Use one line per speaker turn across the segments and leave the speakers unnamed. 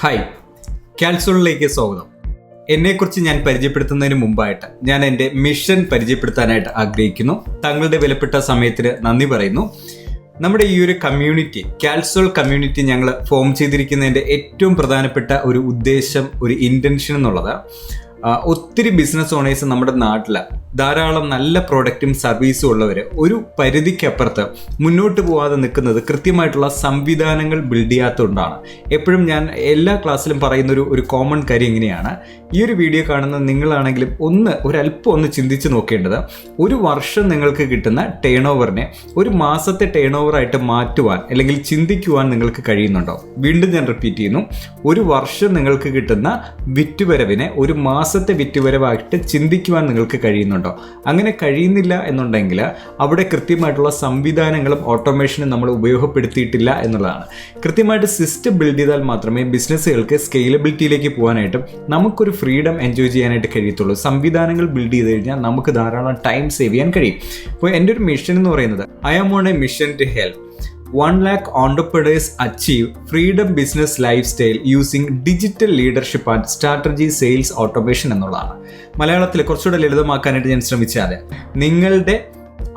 Hi കാൽസോളിലേക്ക് സ്വാഗതം. എന്നെക്കുറിച്ച് ഞാൻ പരിചയപ്പെടുത്തുന്നതിന് മുമ്പായിട്ട് ഞാൻ എന്റെ മിഷൻ പരിചയപ്പെടുത്താനായിട്ട് ആഗ്രഹിക്കുന്നു. താങ്കളുടെ വിലപ്പെട്ട സമയത്തിന് നന്ദി പറയുന്നു. നമ്മുടെ ഈ ഒരു കമ്മ്യൂണിറ്റി കാൽസോൾ കമ്മ്യൂണിറ്റി ഞങ്ങൾ ഫോം ചെയ്തിരിക്കുന്നതിന്റെ ഏറ്റവും പ്രധാനപ്പെട്ട ഒരു ഉദ്ദേശം ഒരു ഇന്റൻഷൻ എന്നുള്ളത് ഒത്തിരി ബിസിനസ് ഓണേഴ്സ് നമ്മുടെ നാട്ടിൽ ധാരാളം നല്ല പ്രോഡക്റ്റും സർവീസും ഉള്ളവർ ഒരു പരിധിക്കപ്പുറത്ത് മുന്നോട്ട് പോകാതെ നിൽക്കുന്നത് കൃത്യമായിട്ടുള്ള സംവിധാനങ്ങൾ ബിൽഡ് ചെയ്യാത്തതുകൊണ്ടാണ്. എപ്പോഴും ഞാൻ എല്ലാ ക്ലാസ്സിലും പറയുന്ന ഒരു ഒരു കോമൺ കാര്യം ഇങ്ങനെയാണ്. ഈ ഒരു വീഡിയോ കാണുന്ന നിങ്ങളാണെങ്കിലും ഒന്ന് ഒരല്പം ഒന്ന് ചിന്തിച്ച് നോക്കേണ്ടത് ഒരു വർഷം നിങ്ങൾക്ക് കിട്ടുന്ന ടേൺ ഓവറിനെ ഒരു മാസത്തെ ടേൺ ഓവറായിട്ട് മാറ്റുവാൻ അല്ലെങ്കിൽ ചിന്തിക്കുവാൻ നിങ്ങൾക്ക് കഴിയുന്നുണ്ടോ? വീണ്ടും ഞാൻ റിപ്പീറ്റ് ചെയ്യുന്നു. ഒരു വർഷം നിങ്ങൾക്ക് കിട്ടുന്ന വിറ്റുവരവിനെ ഒരു മാസത്തെ വിറ്റുവരവായിട്ട് ചിന്തിക്കുവാൻ നിങ്ങൾക്ക് കഴിയുന്നുണ്ടോ? അങ്ങനെ കഴിയുന്നില്ല എന്നുണ്ടെങ്കിൽ അവിടെ കൃത്യമായിട്ടുള്ള സംവിധാനങ്ങളും ഓട്ടോമേഷനും നമ്മൾ ഉപയോഗപ്പെടുത്തിയിട്ടില്ല എന്നുള്ളതാണ്. കൃത്യമായിട്ട് സിസ്റ്റം ബിൽഡ് ചെയ്താൽ മാത്രമേ ബിസിനസ്സുകൾക്ക് സ്കെയിലബിലിറ്റിയിലേക്ക് പോകാനായിട്ടും നമുക്കൊരു ഫ്രീഡം എൻജോയ് ചെയ്യാനായിട്ട് കഴിയത്തുള്ളൂ. സംവിധാനങ്ങൾ ബിൽഡ് ചെയ്ത് കഴിഞ്ഞാൽ നമുക്ക് ധാരാളം ടൈം സേവ് ചെയ്യാൻ കഴിയും. അപ്പോൾ എന്റെ ഒരു മിഷൻ എന്ന് പറയുന്നത് I am on a mission to help one lakh entrepreneurs achieve freedom business life style using digital leadership and strategy sales automation എന്നുള്ളതാണ്. മലയാളത്തിൽ കുറച്ചുകൂടെ ലളിതമാക്കാനായിട്ട് ഞാൻ ശ്രമിച്ചാൽ നിങ്ങളുടെ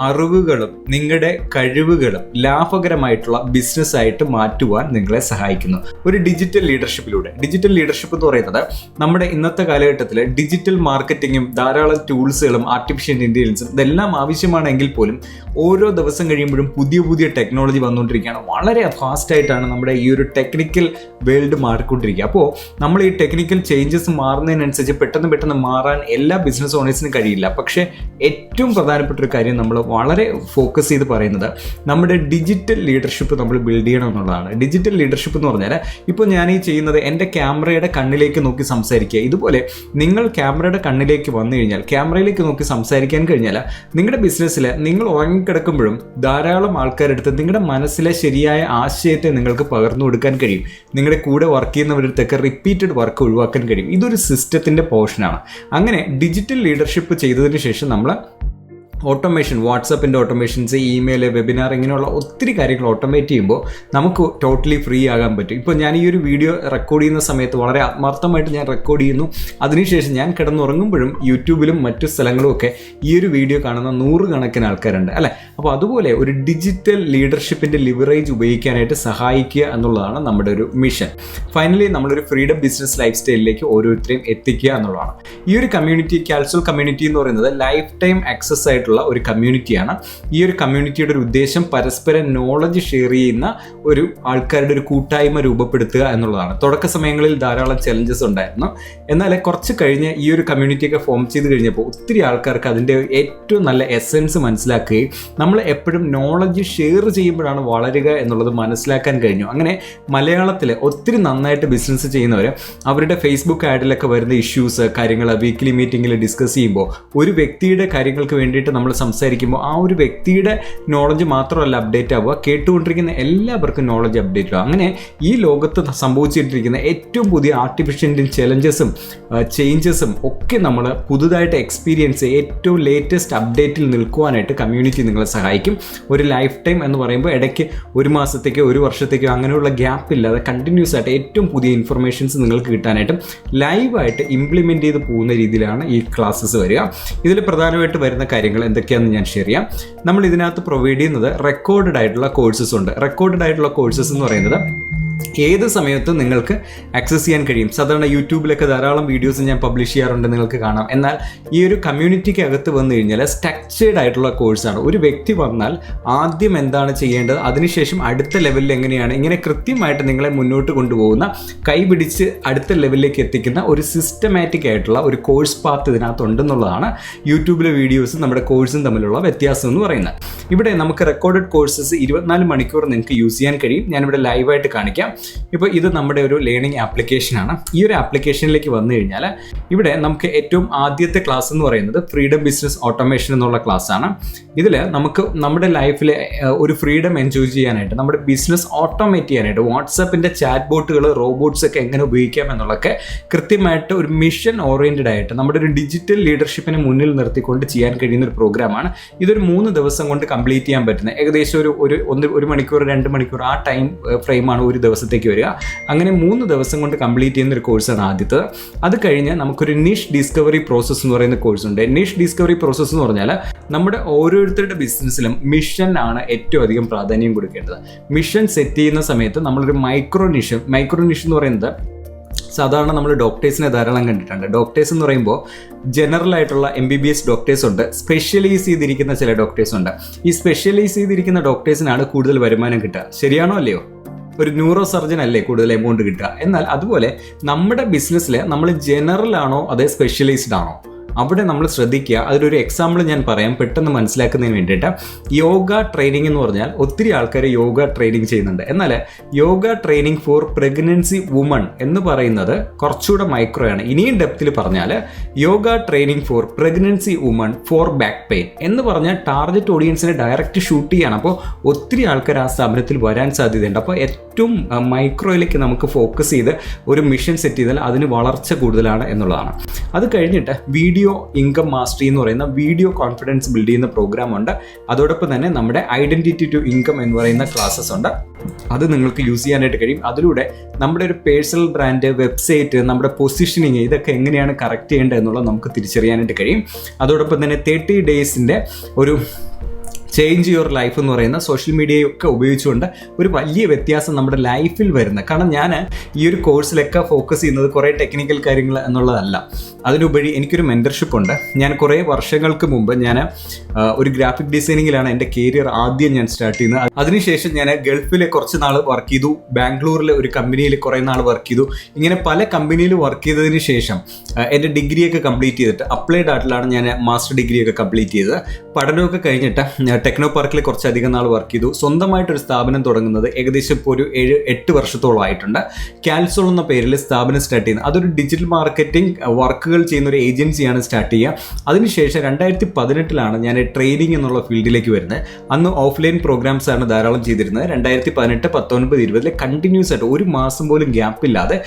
അറിവുകളും നിങ്ങളുടെ കഴിവുകളും ലാഭകരമായിട്ടുള്ള ബിസിനസ് ആയിട്ട് മാറ്റുവാൻ നിങ്ങളെ സഹായിക്കുന്നു. ഒരു ഡിജിറ്റൽ ലീഡർഷിപ്പിലൂടെ ഡിജിറ്റൽ ലീഡർഷിപ്പ് എന്ന് പറയുന്നത് നമ്മുടെ ഇന്നത്തെ കാലഘട്ടത്തിൽ ഡിജിറ്റൽ മാർക്കറ്റിങ്ങും ധാരാളം ടൂൾസുകളും ആർട്ടിഫിഷ്യൽ ഇന്റലിജൻസും ഇതെല്ലാം ആവശ്യമാണെങ്കിൽ പോലും ഓരോ ദിവസം കഴിയുമ്പോഴും പുതിയ പുതിയ ടെക്നോളജി വന്നുകൊണ്ടിരിക്കുകയാണ്. വളരെ ഫാസ്റ്റ് ആയിട്ടാണ് നമ്മുടെ ഈ ഒരു ടെക്നിക്കൽ വേൾഡ് മാറിക്കൊണ്ടിരിക്കുക. അപ്പോൾ നമ്മൾ ഈ ടെക്നിക്കൽ ചേഞ്ചസ് മാറുന്നതിനനുസരിച്ച് പെട്ടെന്ന് പെട്ടെന്ന് മാറാൻ എല്ലാ ബിസിനസ് ഓണേഴ്സിനും കഴിയില്ല. പക്ഷേ ഏറ്റവും പ്രധാനപ്പെട്ട ഒരു കാര്യം നമ്മൾ വളരെ ഫോക്കസ് ചെയ്ത് പറയുന്നത് നമ്മുടെ ഡിജിറ്റൽ ലീഡർഷിപ്പ് നമ്മൾ ബിൽഡ് ചെയ്യണം എന്നുള്ളതാണ്. ഡിജിറ്റൽ ലീഡർഷിപ്പ് എന്ന് പറഞ്ഞാൽ ഇപ്പോൾ ഞാൻ ഈ ചെയ്യുന്നത് എന്റെ ക്യാമറയുടെ കണ്ണിലേക്ക് നോക്കി സംസാരിക്കുക. ഇതുപോലെ നിങ്ങൾ ക്യാമറയുടെ കണ്ണിലേക്ക് വന്നു കഴിഞ്ഞാൽ ക്യാമറയിലേക്ക് നോക്കി സംസാരിക്കാൻ കഴിഞ്ഞാൽ നിങ്ങളുടെ ബിസിനസ്സിൽ നിങ്ങൾ ഉറങ്ങിക്കിടക്കുമ്പോഴും ധാരാളം ആൾക്കാരെടുത്ത് നിങ്ങളുടെ മനസ്സിലെ ശരിയായ ആശയത്തെ നിങ്ങൾക്ക് പകർന്നു കൊടുക്കാൻ കഴിയും. നിങ്ങളുടെ കൂടെ വർക്ക് ചെയ്യുന്നവരടുത്തൊക്കെ റിപ്പീറ്റഡ് വർക്ക് ഒഴിവാക്കാൻ കഴിയും. ഇതൊരു സിസ്റ്റത്തിന്റെ പോർഷനാണ് അങ്ങനെ ഡിജിറ്റൽ ലീഡർഷിപ്പ് ചെയ്തതിന് ശേഷം നമ്മൾ ഓട്ടോമേഷൻ വാട്സപ്പിന്റെ ഓട്ടോമേഷൻസ് ഇമെയിൽ വെബിനാർ ഇങ്ങനെയുള്ള ഒത്തിരി കാര്യങ്ങൾ ഓട്ടോമേറ്റ് ചെയ്യുമ്പോൾ നമുക്ക് ടോട്ടലി ഫ്രീ ആകാൻ പറ്റും. ഇപ്പോൾ ഞാൻ ഈ ഒരു വീഡിയോ റെക്കോർഡ് ചെയ്യുന്ന സമയത്ത് വളരെ ആത്മാർത്ഥമായിട്ട് ഞാൻ റെക്കോർഡ് ചെയ്യുന്നു. അതിനുശേഷം ഞാൻ കിടന്നുറങ്ങുമ്പോഴും യൂട്യൂബിലും മറ്റു സ്ഥലങ്ങളും ഒക്കെ ഈ ഒരു വീഡിയോ കാണുന്ന നൂറുകണക്കിന് ആൾക്കാരുണ്ട് അല്ലേ? അപ്പോൾ അതുപോലെ ഒരു ഡിജിറ്റൽ ലീഡർഷിപ്പിന്റെ ലിവറേജ് ഉപയോഗിക്കാനായിട്ട് സഹായിക്കുക എന്നുള്ളതാണ് നമ്മുടെ ഒരു മിഷൻ ഫൈനലി നമ്മളൊരു ഫ്രീഡം ബിസിനസ് ലൈഫ് സ്റ്റൈലിലേക്ക് ഓരോരുത്തരെയും എത്തിക്കുക എന്നുള്ളതാണ്. ഈ ഒരു കമ്മ്യൂണിറ്റി കാൽസൽ കമ്മ്യൂണിറ്റി എന്ന് പറയുന്നത് ലൈഫ് ടൈം ആക്സസ് ആയിട്ടുള്ള ഒരു കമ്മ്യൂണിറ്റിയാണ് ഈ ഒരു കമ്മ്യൂണിറ്റിയുടെ ഒരു ഉദ്ദേശം പരസ്പരം നോളജ് ഷെയർ ചെയ്യുന്ന ഒരു ആൾക്കാരുടെ ഒരു കൂട്ടായ്മ രൂപപ്പെടുത്തുക എന്നുള്ളതാണ്. തുടക്ക സമയങ്ങളിൽ ധാരാളം ചലഞ്ചസ് ഉണ്ടായിരുന്നു. എന്നാൽ കുറച്ച് കഴിഞ്ഞ് ഈ ഒരു കമ്മ്യൂണിറ്റിയൊക്കെ ഫോം ചെയ്ത് കഴിഞ്ഞപ്പോൾ ഒത്തിരി ആൾക്കാർക്ക് അതിന്റെ ഏറ്റവും നല്ല എസെൻസ് മനസ്സിലാക്കുകയും നമ്മൾ എപ്പോഴും നോളജ് ഷെയർ ചെയ്യുമ്പോഴാണ് വളരുക എന്നുള്ളത് മനസ്സിലാക്കാൻ കഴിഞ്ഞു. അങ്ങനെ മലയാളത്തിൽ ഒത്തിരി നന്നായിട്ട് ബിസിനസ് ചെയ്യുന്നവർ അവരുടെ ഫേസ്ബുക്ക് ആഡിലൊക്കെ വരുന്ന ഇഷ്യൂസ് കാര്യങ്ങൾ വീക്ക്ലി മീറ്റിംഗിൽ ഡിസ്കസ് ചെയ്യുമ്പോൾ ഒരു വ്യക്തിയുടെ കാര്യങ്ങൾക്ക് വേണ്ടിയിട്ട് നമ്മൾ സംസാരിക്കുമ്പോൾ ആ ഒരു വ്യക്തിയുടെ നോളജ് മാത്രമല്ല അപ്ഡേറ്റ് ആവുക കേട്ടുകൊണ്ടിരിക്കുന്ന എല്ലാവർക്കും നോളജ് അപ്ഡേറ്റ് ആവുക. അങ്ങനെ ഈ ലോകത്ത് സംഭവിച്ചിട്ടിരിക്കുന്ന ഏറ്റവും പുതിയ ആർട്ടിഫിഷ്യൽ ചലഞ്ചസും ചേഞ്ചസും ഒക്കെ നമ്മൾ പുതുതായിട്ട് എക്സ്പീരിയൻസ് ഏറ്റവും ലേറ്റസ്റ്റ് അപ്ഡേറ്റിൽ നിൽക്കുവാനായിട്ട് കമ്മ്യൂണിറ്റി നിങ്ങളെ സഹായിക്കും. ഒരു ലൈഫ് ടൈം എന്ന് പറയുമ്പോൾ ഇടയ്ക്ക് ഒരു മാസത്തേക്കോ ഒരു വർഷത്തേക്കോ അങ്ങനെയുള്ള ഗ്യാപ്പ് ഇല്ലാതെ കണ്ടിന്യൂസ് ആയിട്ട് ഏറ്റവും പുതിയ ഇൻഫർമേഷൻസ് നിങ്ങൾക്ക് കിട്ടാനായിട്ടും ലൈവായിട്ട് ഇംപ്ലിമെന്റ് ചെയ്ത് പോകുന്ന രീതിയിലാണ് ഈ ക്ലാസ്സസ് വരിക. ഇതിൽ പ്രധാനമായിട്ട് വരുന്ന കാര്യങ്ങൾ എന്തൊക്കെയാണെന്ന് ഞാൻ ഷെയർ ചെയ്യാം. നമ്മൾ ഇതിനകത്ത് പ്രൊവൈഡ് ചെയ്യുന്നത് റെക്കോർഡഡ് ആയിട്ടുള്ള കോഴ്സസ് ഉണ്ട്. റെക്കോർഡഡ് ആയിട്ടുള്ള കോഴ്സസ് എന്ന് പറയുന്നത് ഏത് സമയത്തും നിങ്ങൾക്ക് ആക്സസ് ചെയ്യാൻ കഴിയും. സാധാരണ യൂട്യൂബിലൊക്കെ ധാരാളം വീഡിയോസ് ഞാൻ പബ്ലിഷ് ചെയ്യാറുണ്ട് നിങ്ങൾക്ക് കാണാം. എന്നാൽ ഈ ഒരു കമ്മ്യൂണിറ്റിക്ക് അകത്ത് വന്നു കഴിഞ്ഞാൽ സ്ട്രക്ചേർഡ് ആയിട്ടുള്ള കോഴ്സാണ് ഒരു വ്യക്തി വന്നാൽ ആദ്യം എന്താണ് ചെയ്യേണ്ടത്? അതിനുശേഷം അടുത്ത ലെവലിൽ എങ്ങനെയാണ്? ഇങ്ങനെ കൃത്യമായിട്ട് നിങ്ങളെ മുന്നോട്ട് കൊണ്ടുപോകുന്ന കൈപിടിച്ച് അടുത്ത ലെവലിലേക്ക് എത്തിക്കുന്ന ഒരു സിസ്റ്റമാറ്റിക് ആയിട്ടുള്ള ഒരു കോഴ്സ് പാത്ത് ഇതിനകത്തുണ്ടെന്നുള്ളതാണ് യൂട്യൂബിലെ വീഡിയോസും നമ്മുടെ കോഴ്സും തമ്മിലുള്ള വ്യത്യാസം എന്ന് പറയുന്നത്. ഇവിടെ നമുക്ക് റെക്കോർഡഡ് കോഴ്സസ് ഇരുപത്തിനാല് മണിക്കൂർ നിങ്ങൾക്ക് യൂസ് ചെയ്യാൻ കഴിയും. ഞാനിവിടെ ലൈവായിട്ട് കാണിക്കാം. ഇപ്പോൾ ഇത് നമ്മുടെ ഒരു ലേണിംഗ് ആപ്ലിക്കേഷനാണ് ഈ ഒരു ആപ്ലിക്കേഷനിലേക്ക് വന്നു കഴിഞ്ഞാൽ ഇവിടെ നമുക്ക് ഏറ്റവും ആദ്യത്തെ ക്ലാസ് എന്ന് പറയുന്നത് ഫ്രീഡം ബിസിനസ് ഓട്ടോമേഷൻ എന്നുള്ള ക്ലാസ് ആണ്. ഇതിൽ നമുക്ക് നമ്മുടെ ലൈഫിൽ ഒരു ഫ്രീഡം എൻജോയ് ചെയ്യാനായിട്ട് നമ്മുടെ ബിസിനസ് ഓട്ടോമേറ്റ് ചെയ്യാനായിട്ട് വാട്സപ്പിന്റെ ചാറ്റ് ബോട്ടുകൾ റോബോട്ട്സ് ഒക്കെ എങ്ങനെ ഉപയോഗിക്കാം എന്നുള്ളൊക്കെ കൃത്യമായിട്ട് ഒരു മിഷൻ ഓറിയന്റഡ് ആയിട്ട് നമ്മുടെ ഒരു ഡിജിറ്റൽ ലീഡർഷിപ്പിനെ മുന്നിൽ നിർത്തിക്കൊണ്ട് ചെയ്യാൻ കഴിയുന്ന ഒരു പ്രോഗ്രാമാണ് ഇതൊരു മൂന്ന് ദിവസം കൊണ്ട് കംപ്ലീറ്റ് ചെയ്യാൻ പറ്റുന്നത്. ഏകദേശം ഒരു ഒരു ഒന്ന് ഒരു മണിക്കൂർ രണ്ട് മണിക്കൂർ ആ ടൈം ഫ്രെയിമാണ് ഒരു ദിവസം ദിവസത്തേക്ക് വരിക. അങ്ങനെ മൂന്ന് ദിവസം കൊണ്ട് കംപ്ലീറ്റ് ചെയ്യുന്ന ഒരു കോഴ്സാണ് ആദ്യത്തെ. അത് കഴിഞ്ഞ് നമുക്കൊരു നിഷ് ഡിസ്കവറി പ്രോസസ്സ് എന്ന് പറയുന്ന കോഴ്സ് ഉണ്ട്. നിഷ് ഡിസ്കവറി പ്രോസസ്സ് എന്ന് പറഞ്ഞാൽ നമ്മുടെ ഓരോരുത്തരുടെ ബിസിനസ്സിലും മിഷൻ ആണ് ഏറ്റവും അധികം പ്രാധാന്യം കൊടുക്കേണ്ടത്. മിഷൻ സെറ്റ് ചെയ്യുന്ന സമയത്ത് നമ്മളൊരു മൈക്രോ നിഷ് മൈക്രോ നിഷ് എന്ന് പറയുന്നത് സാധാരണ നമ്മൾ ഡോക്ടേഴ്സിനെ ധാരാളം കണ്ടിട്ടുണ്ട്. ഡോക്ടേഴ്സ് എന്ന് പറയുമ്പോൾ ജനറൽ ആയിട്ടുള്ള M B B S doctors ഉണ്ട്. സ്പെഷ്യലൈസ് ചെയ്തിരിക്കുന്ന ചില ഡോക്ടേഴ്സ് ഉണ്ട്. ഈ സ്പെഷ്യലൈസ് ചെയ്തിരിക്കുന്ന ഡോക്ടേഴ്സിനാണ് കൂടുതൽ വരുമാനം കിട്ടുക. ശരിയാണോ അല്ലയോ? ഒരു ന്യൂറോ സർജൻ അല്ലേ കൂടുതൽ എമൗണ്ട് കിട്ടുക? എന്നാൽ അതുപോലെ നമ്മുടെ ബിസിനസ്സിൽ നമ്മൾ ജനറൽ ആണോ അതേ സ്പെഷ്യലൈസ്ഡ് ആണോ? അവിടെ നമ്മൾ ശ്രദ്ധിക്കുക. അതിലൊരു എക്സാമ്പിൾ ഞാൻ പറയാം. പെട്ടെന്ന് മനസ്സിലാക്കുന്നതിന് വേണ്ടിയിട്ട്. യോഗ ട്രെയിനിങ് എന്ന് പറഞ്ഞാൽ ഒത്തിരി ആൾക്കാർ യോഗ ട്രെയിനിങ് ചെയ്യുന്നുണ്ട്. എന്നാൽ yoga training for pregnancy woman എന്ന് പറയുന്നത് കുറച്ചുകൂടെ ആണ്. ഇനിയും ഡെപ്തിൽ പറഞ്ഞാൽ yoga training for pregnancy woman for back pain എന്ന് പറഞ്ഞാൽ ടാർഗറ്റ് ഓഡിയൻസിനെ ഡയറക്റ്റ് ഷൂട്ട് ചെയ്യാണ്. അപ്പോൾ ഒത്തിരി ആൾക്കാർ ആ സ്ഥാപനത്തിൽ വരാൻ സാധ്യതയുണ്ട്. അപ്പോൾ ഏറ്റവും മൈക്രോയിലേക്ക് നമുക്ക് ഫോക്കസ് ചെയ്ത് ഒരു മിഷൻ സെറ്റ് ചെയ്താൽ അതിന് വളർച്ച കൂടുതലാണ് എന്നുള്ളതാണ്. അത് കഴിഞ്ഞിട്ട് വീഡിയോ ഇൻകം മാസ്റ്ററി എന്ന് പറയുന്ന വീഡിയോ കോൺഫിഡൻസ് ബിൽഡ് ചെയ്യുന്ന പ്രോഗ്രാം ഉണ്ട്. അതോടൊപ്പം തന്നെ നമ്മുടെ ഐഡന്റിറ്റി ടു ഇൻകം എന്ന് പറയുന്ന ക്ലാസ്സസ് ഉണ്ട്. അത് നിങ്ങൾക്ക് യൂസ് ചെയ്യാനായിട്ട് കഴിയും. അതിലൂടെ നമ്മുടെ ഒരു പേഴ്സണൽ ബ്രാൻഡ് വെബ്സൈറ്റ് നമ്മുടെ പൊസിഷനിങ് ഇതൊക്കെ എങ്ങനെയാണ് കറക്റ്റ് ചെയ്യേണ്ടത് എന്നുള്ളത് നമുക്ക് തിരിച്ചറിയാനായിട്ട് കഴിയും. അതോടൊപ്പം തന്നെ തേർട്ടി ഡേയ്സിന്റെ ഒരു ചേഞ്ച് യുവർ ലൈഫ് എന്ന് പറയുന്ന സോഷ്യൽ മീഡിയയൊക്കെ ഉപയോഗിച്ചുകൊണ്ട് ഒരു വലിയ വ്യത്യാസം നമ്മുടെ ലൈഫിൽ വരുന്നത്. കാരണം ഞാൻ ഈ ഒരു കോഴ്സിലൊക്കെ ഫോക്കസ് ചെയ്യുന്നത് കുറേ ടെക്നിക്കൽ കാര്യങ്ങൾ എന്നുള്ളതല്ല. അതിനുപരി എനിക്കൊരു മെന്റർഷിപ്പ് ഉണ്ട്. ഞാൻ കുറേ വർഷങ്ങൾക്ക് മുമ്പ് ഞാൻ ഒരു ഗ്രാഫിക് ഡിസൈനിങ്ങിലാണ് എന്റെ കരിയർ ആദ്യം ഞാൻ സ്റ്റാർട്ട് ചെയ്യുന്നത്. അതിനുശേഷം ഞാൻ ഗൾഫിൽ കുറച്ച് നാൾ വർക്ക് ചെയ്തു. ബാംഗ്ലൂരിലെ ഒരു കമ്പനിയിൽ കുറേ നാൾ വർക്ക് ചെയ്തു. ഇങ്ങനെ പല കമ്പനിയിൽ വർക്ക് ചെയ്തതിന് ശേഷം എന്റെ ഡിഗ്രിയൊക്കെ കംപ്ലീറ്റ് ചെയ്തിട്ട് അപ്ലൈഡ് ആർട്ടിലാണ് ഞാൻ മാസ്റ്റർ ഡിഗ്രിയൊക്കെ കംപ്ലീറ്റ് ചെയ്തത്. പഠനമൊക്കെ കഴിഞ്ഞിട്ട് ടെക്നോ പാർക്കിൽ കുറച്ചധികം നാൾ വർക്ക് ചെയ്തു. സ്വന്തമായിട്ടൊരു സ്ഥാപനം തുടങ്ങുന്നത് ഏകദേശം ഇപ്പോൾ ഒരു ഏഴ് എട്ട് വർഷത്തോളം ആയിട്ടുണ്ട്. കാൽസോൾ എന്ന പേരിൽ സ്ഥാപനം സ്റ്റാർട്ട് ചെയ്യുന്നത്. അതൊരു ഡിജിറ്റൽ മാർക്കറ്റിംഗ് വർക്കുകൾ ചെയ്യുന്ന ഒരു ഏജൻസിയാണ് സ്റ്റാർട്ട് ചെയ്യുക. അതിനുശേഷം രണ്ടായിരത്തി പതിനെട്ടിലാണ് ഞാൻ ട്രെയിനിങ് എന്നുള്ള ഫീൽഡിലേക്ക് വരുന്നത്. അന്ന് ഓഫ്ലൈൻ പ്രോഗ്രാംസ് ആണ് ധാരാളം ചെയ്തിരുന്നത്. രണ്ടായിരത്തി പതിനെട്ട് പത്തൊൻപത് ഇരുപതിൽ കണ്ടിന്യൂസ് ആയിട്ട് ഒരു മാസം പോലും ഗ്യാപ്പ് ഇല്ലാതെ